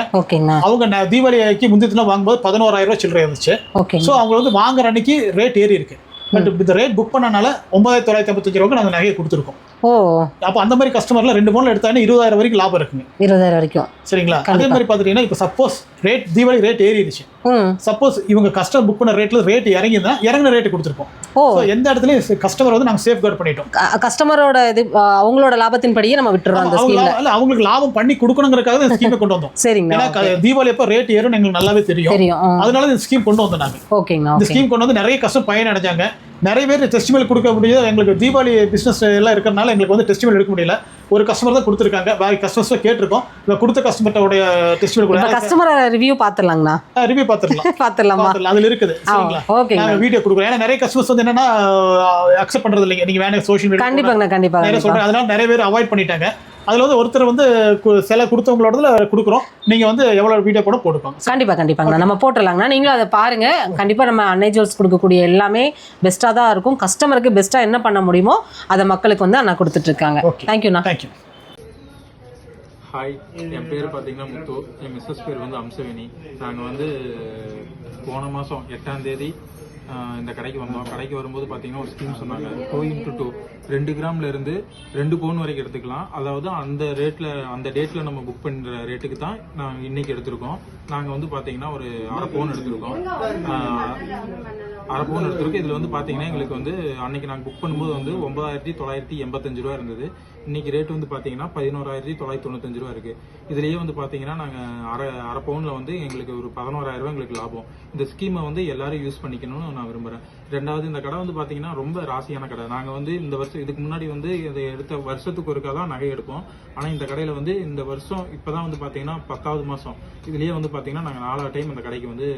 அவங்க ந- தீபாவளிக்கு முந்தின வாங்கும்போது பதினோராயிரம் ரூபாய் சில்லறை இருந்துச்சு. ஸோ அவங்க வந்து வாங்குற அன்னைக்கு ரேட் ஏறி இருக்கு பட் இந்த ரேட் புக் பண்ணனால ஒன்பதாயிரத்தி தொள்ளாயிரத்தி ஐம்பத்தஞ்சு ரூபாய்க்கு நாங்கள் நகையை கொடுத்துருக்கோம். ஓ. அப்போ அந்த மாதிரி கஸ்டமர்ல ரெண்டு பவுன் எடுத்தாங்கன்னா இருபதாயிரம் வரைக்கும் லாபம் இருக்குங்க. இருபதாயிரம் வரைக்கும். சரிங்களா? அதே மாதிரி பார்த்துட்டீங்கன்னா இப்போ சப்போஸ் ரேட் தீபாவளி ரேட் ஏறிடுச்சு. சப்போஸ் இவங்க கஸ்டமர் புக் பண்ண ரேட்ல ரேட் இறங்கிதான் இறங்கின ரேட் கொடுத்துருப்போம். ஓ. எந்த இடத்துலையும் கஸ்டமர் வந்து நாங்கள் சேஃப் கார்டு பண்ணிட்டோம் கஸ்டமரோட இது அவங்களோட லாபத்தின் படியே நம்ம விட்டுறோம் அந்த ஸ்கீம்ல அவங்களுக்கு லாபம் பண்ணி கொடுக்கணுங்கிறதுக்காக இந்த ஸ்கீமை கொண்டு வந்தோம். சரிங்கண்ணா ஏன்னா தீபாவளி அப்போ ரேட் ஏறும் எங்களுக்கு நல்லாவே தெரியும். அதனால இந்த ஸ்கீம் கொண்டு வந்தோம் நாங்க. ஓகேங்கண்ணா இந்த ஸ்கீம் கொண்டு வந்து நிறைய கஷ்டம் பயன் அடைஞ்சாங்க நிறைய பேர் டெஸ்டிமல் கொடுக்க முடியாது. எங்களுக்கு தீபாவளி பிசினஸ் எல்லாம் இருக்கிறனால எங்களுக்கு வந்து டெஸ்டிமல் எடுக்க முடியல. ஒரு கஸ்டமர் தான் கொடுத்துருக்காங்க. வேற கஸ்டமர்ஸ் கேட்டிருக்கோம். இப்போ கொடுத்த கஸ்டமர்ட்டோடைய டெஸ்டிமல் கூட கஸ்டமர் ரிவ்யூ பார்த்துடலாங்கண்ணா ரிவ்யூ பார்த்துடலாம் (laughs) பார்த்துடலாமா பார்த்துடலாம் அதுல இருக்குது. சரிங்களா? ஓகேங்க நாங்க வீடியோ கொடுக்குறோம் ஏன்னா நிறைய கஸ்டமர்ஸ் வந்து என்னன்னா அக்செப்ட் பண்றது இல்லைங்க. நீங்க வேணா சோஷியல் மீடியா கண்டிப்பாங்கண்ணா கண்டிப்பா நிறைய கண்டிப்பா. சொல்றேன். அதனால நிறைய பேர் அவாய்ட் பண்ணிட்டாங்க. அதுல வந்து ஒருத்தர் வந்து கு- சில கொடுத்தவங்களோடதுல கொடுக்குறோம். நீங்க வந்து எவ்வளவு வீடியோ போட போட்டுக்கோங்க. கண்டிப்பா கண்டிப்பாங்கண்ணா நம்ம போட்டுடலாங்கண்ணா நீங்களும் அதை பாருங்க. கண்டிப்பா நம்ம அன்னை ஜுவல்ஸ் கொடுக்கக்கூடிய எல்லாமே பெஸ்ட்டாக தான் இருக்கும். கஸ்டமருக்கு பெஸ்ட்டாக என்ன பண்ண முடியுமோ அதை மக்களுக்கு வந்து அண்ணா கொடுத்துட்டு இருக்காங்க. Okay. தேங்க்யூண்ணா தேங்க்யூ ஹாய் என் பேர் பார்த்தீங்கன்னா முத்து. என் மிஸ்ஸஸ் பேர் வந்து அம்சவேணி. நாங்கள் வந்து போன மாதம் எட்டாம் தேதி இந்த கடைக்கு வந்தோம். கடைக்கு வரும்போது பார்த்தீங்கன்னா ஒரு ஸ்கீம் சொன்னாங்க. டூ இன்ட்டு டூ ரெண்டு கிராம்ல இருந்து ரெண்டு பவுன் வரைக்கும் எடுத்துக்கலாம். அதாவது அந்த ரேட்டில் அந்த டேட்டில் நம்ம புக் பண்ணுற ரேட்டுக்கு தான் நாங்கள் இன்னைக்கு எடுத்திருக்கோம். நாங்கள் வந்து பார்த்தீங்கன்னா ஒரு அரை பவுன் எடுத்திருக்கோம். அரை பவுன் எடுத்திருக்கோம். இதில் வந்து பார்த்தீங்கன்னா எங்களுக்கு வந்து அன்னைக்கு நாங்கள் புக் பண்ணும்போது வந்து ஒன்பதாயிரத்தி தொள்ளாயிரத்தி எண்பத்தஞ்சு ரூபா இருந்தது. இன்னைக்கு ரேட் வந்து பார்த்தீங்கன்னா பதினோராயிரத்தி தொள்ளாயிரத்தி தொண்ணூத்தஞ்சு ரூபா இருக்கு. இதுலயே வந்து பார்த்தீங்கன்னா நாங்கள் அரை அரை பவுனில் வந்து எங்களுக்கு ஒரு பதினோராயிரம் ரூபா எங்களுக்கு லாபம். இந்த ஸ்கீமை வந்து எல்லாரும் யூஸ் பண்ணிக்கணும்னு நான் விரும்புகிறேன் ரெண்டாவது இந்த கடை வந்து பார்த்தீங்கன்னா ரொம்ப ராசியான கடை. நாங்கள் வந்து இந்த வருஷம் இதுக்கு முன்னாடி வந்து இதை எடுத்த வருஷத்துக்கு ஒருக்கா தான் நகை எடுப்போம். ஆனால் இந்த கடையில் வந்து இந்த வருஷம் இப்போ தான் வந்து பார்த்தீங்கன்னா பத்தாவது மாதம் இதுலேயே வந்து பார்த்தீங்கன்னா நாங்கள் நாலாவது டைம் இந்த கடைக்கு வந்து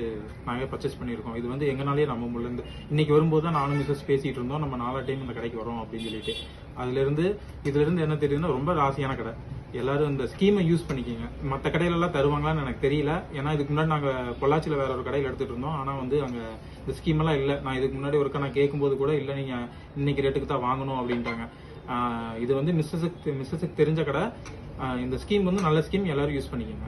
நாங்கள் பர்ச்சேஸ் பண்ணியிருக்கோம். இது வந்து எங்கனாலே நம்ம முடியல. இன்னைக்கு வரும்போது தான் நானும் மிஸ்ஸஸ் பேசிகிட்டு இருந்தோம். நம்ம நாலா டைம் இந்த கடைக்கு வரோம் அப்படின்னு சொல்லிட்டு. அதுலேருந்து இதுலேருந்து என்ன தெரியுதுன்னா ரொம்ப ராசியான கடை. எல்லாரும் இந்த ஸ்கீமை யூஸ் பண்ணிக்கிங்க. மற்ற கடையிலலாம் தருவாங்களான்னு எனக்கு தெரியல. ஏன்னா இதுக்கு முன்னாடி நாங்கள் பொள்ளாச்சியில் வேற ஒரு கடையில் எடுத்துகிட்டு இருந்தோம். ஆனால் வந்து அங்கே இந்த ஸ்கீமெல்லாம் இல்லை. நான் இதுக்கு முன்னாடி ஒருக்கா நான் கேட்கும்போது கூட இல்ல நீங்க இன்னைக்கு ரேட்டுக்கு தான் வாங்கணும் அப்படின்ட்டாங்க. ஆஹ் இது வந்து மிஸ்ஸஸுக்கு மிஸ்ஸஸுக்கு தெரிஞ்ச கடை. ஆஹ் இந்த ஸ்கீம் வந்து நல்ல ஸ்கீம் எல்லாரும் யூஸ் பண்ணிக்கோங்க.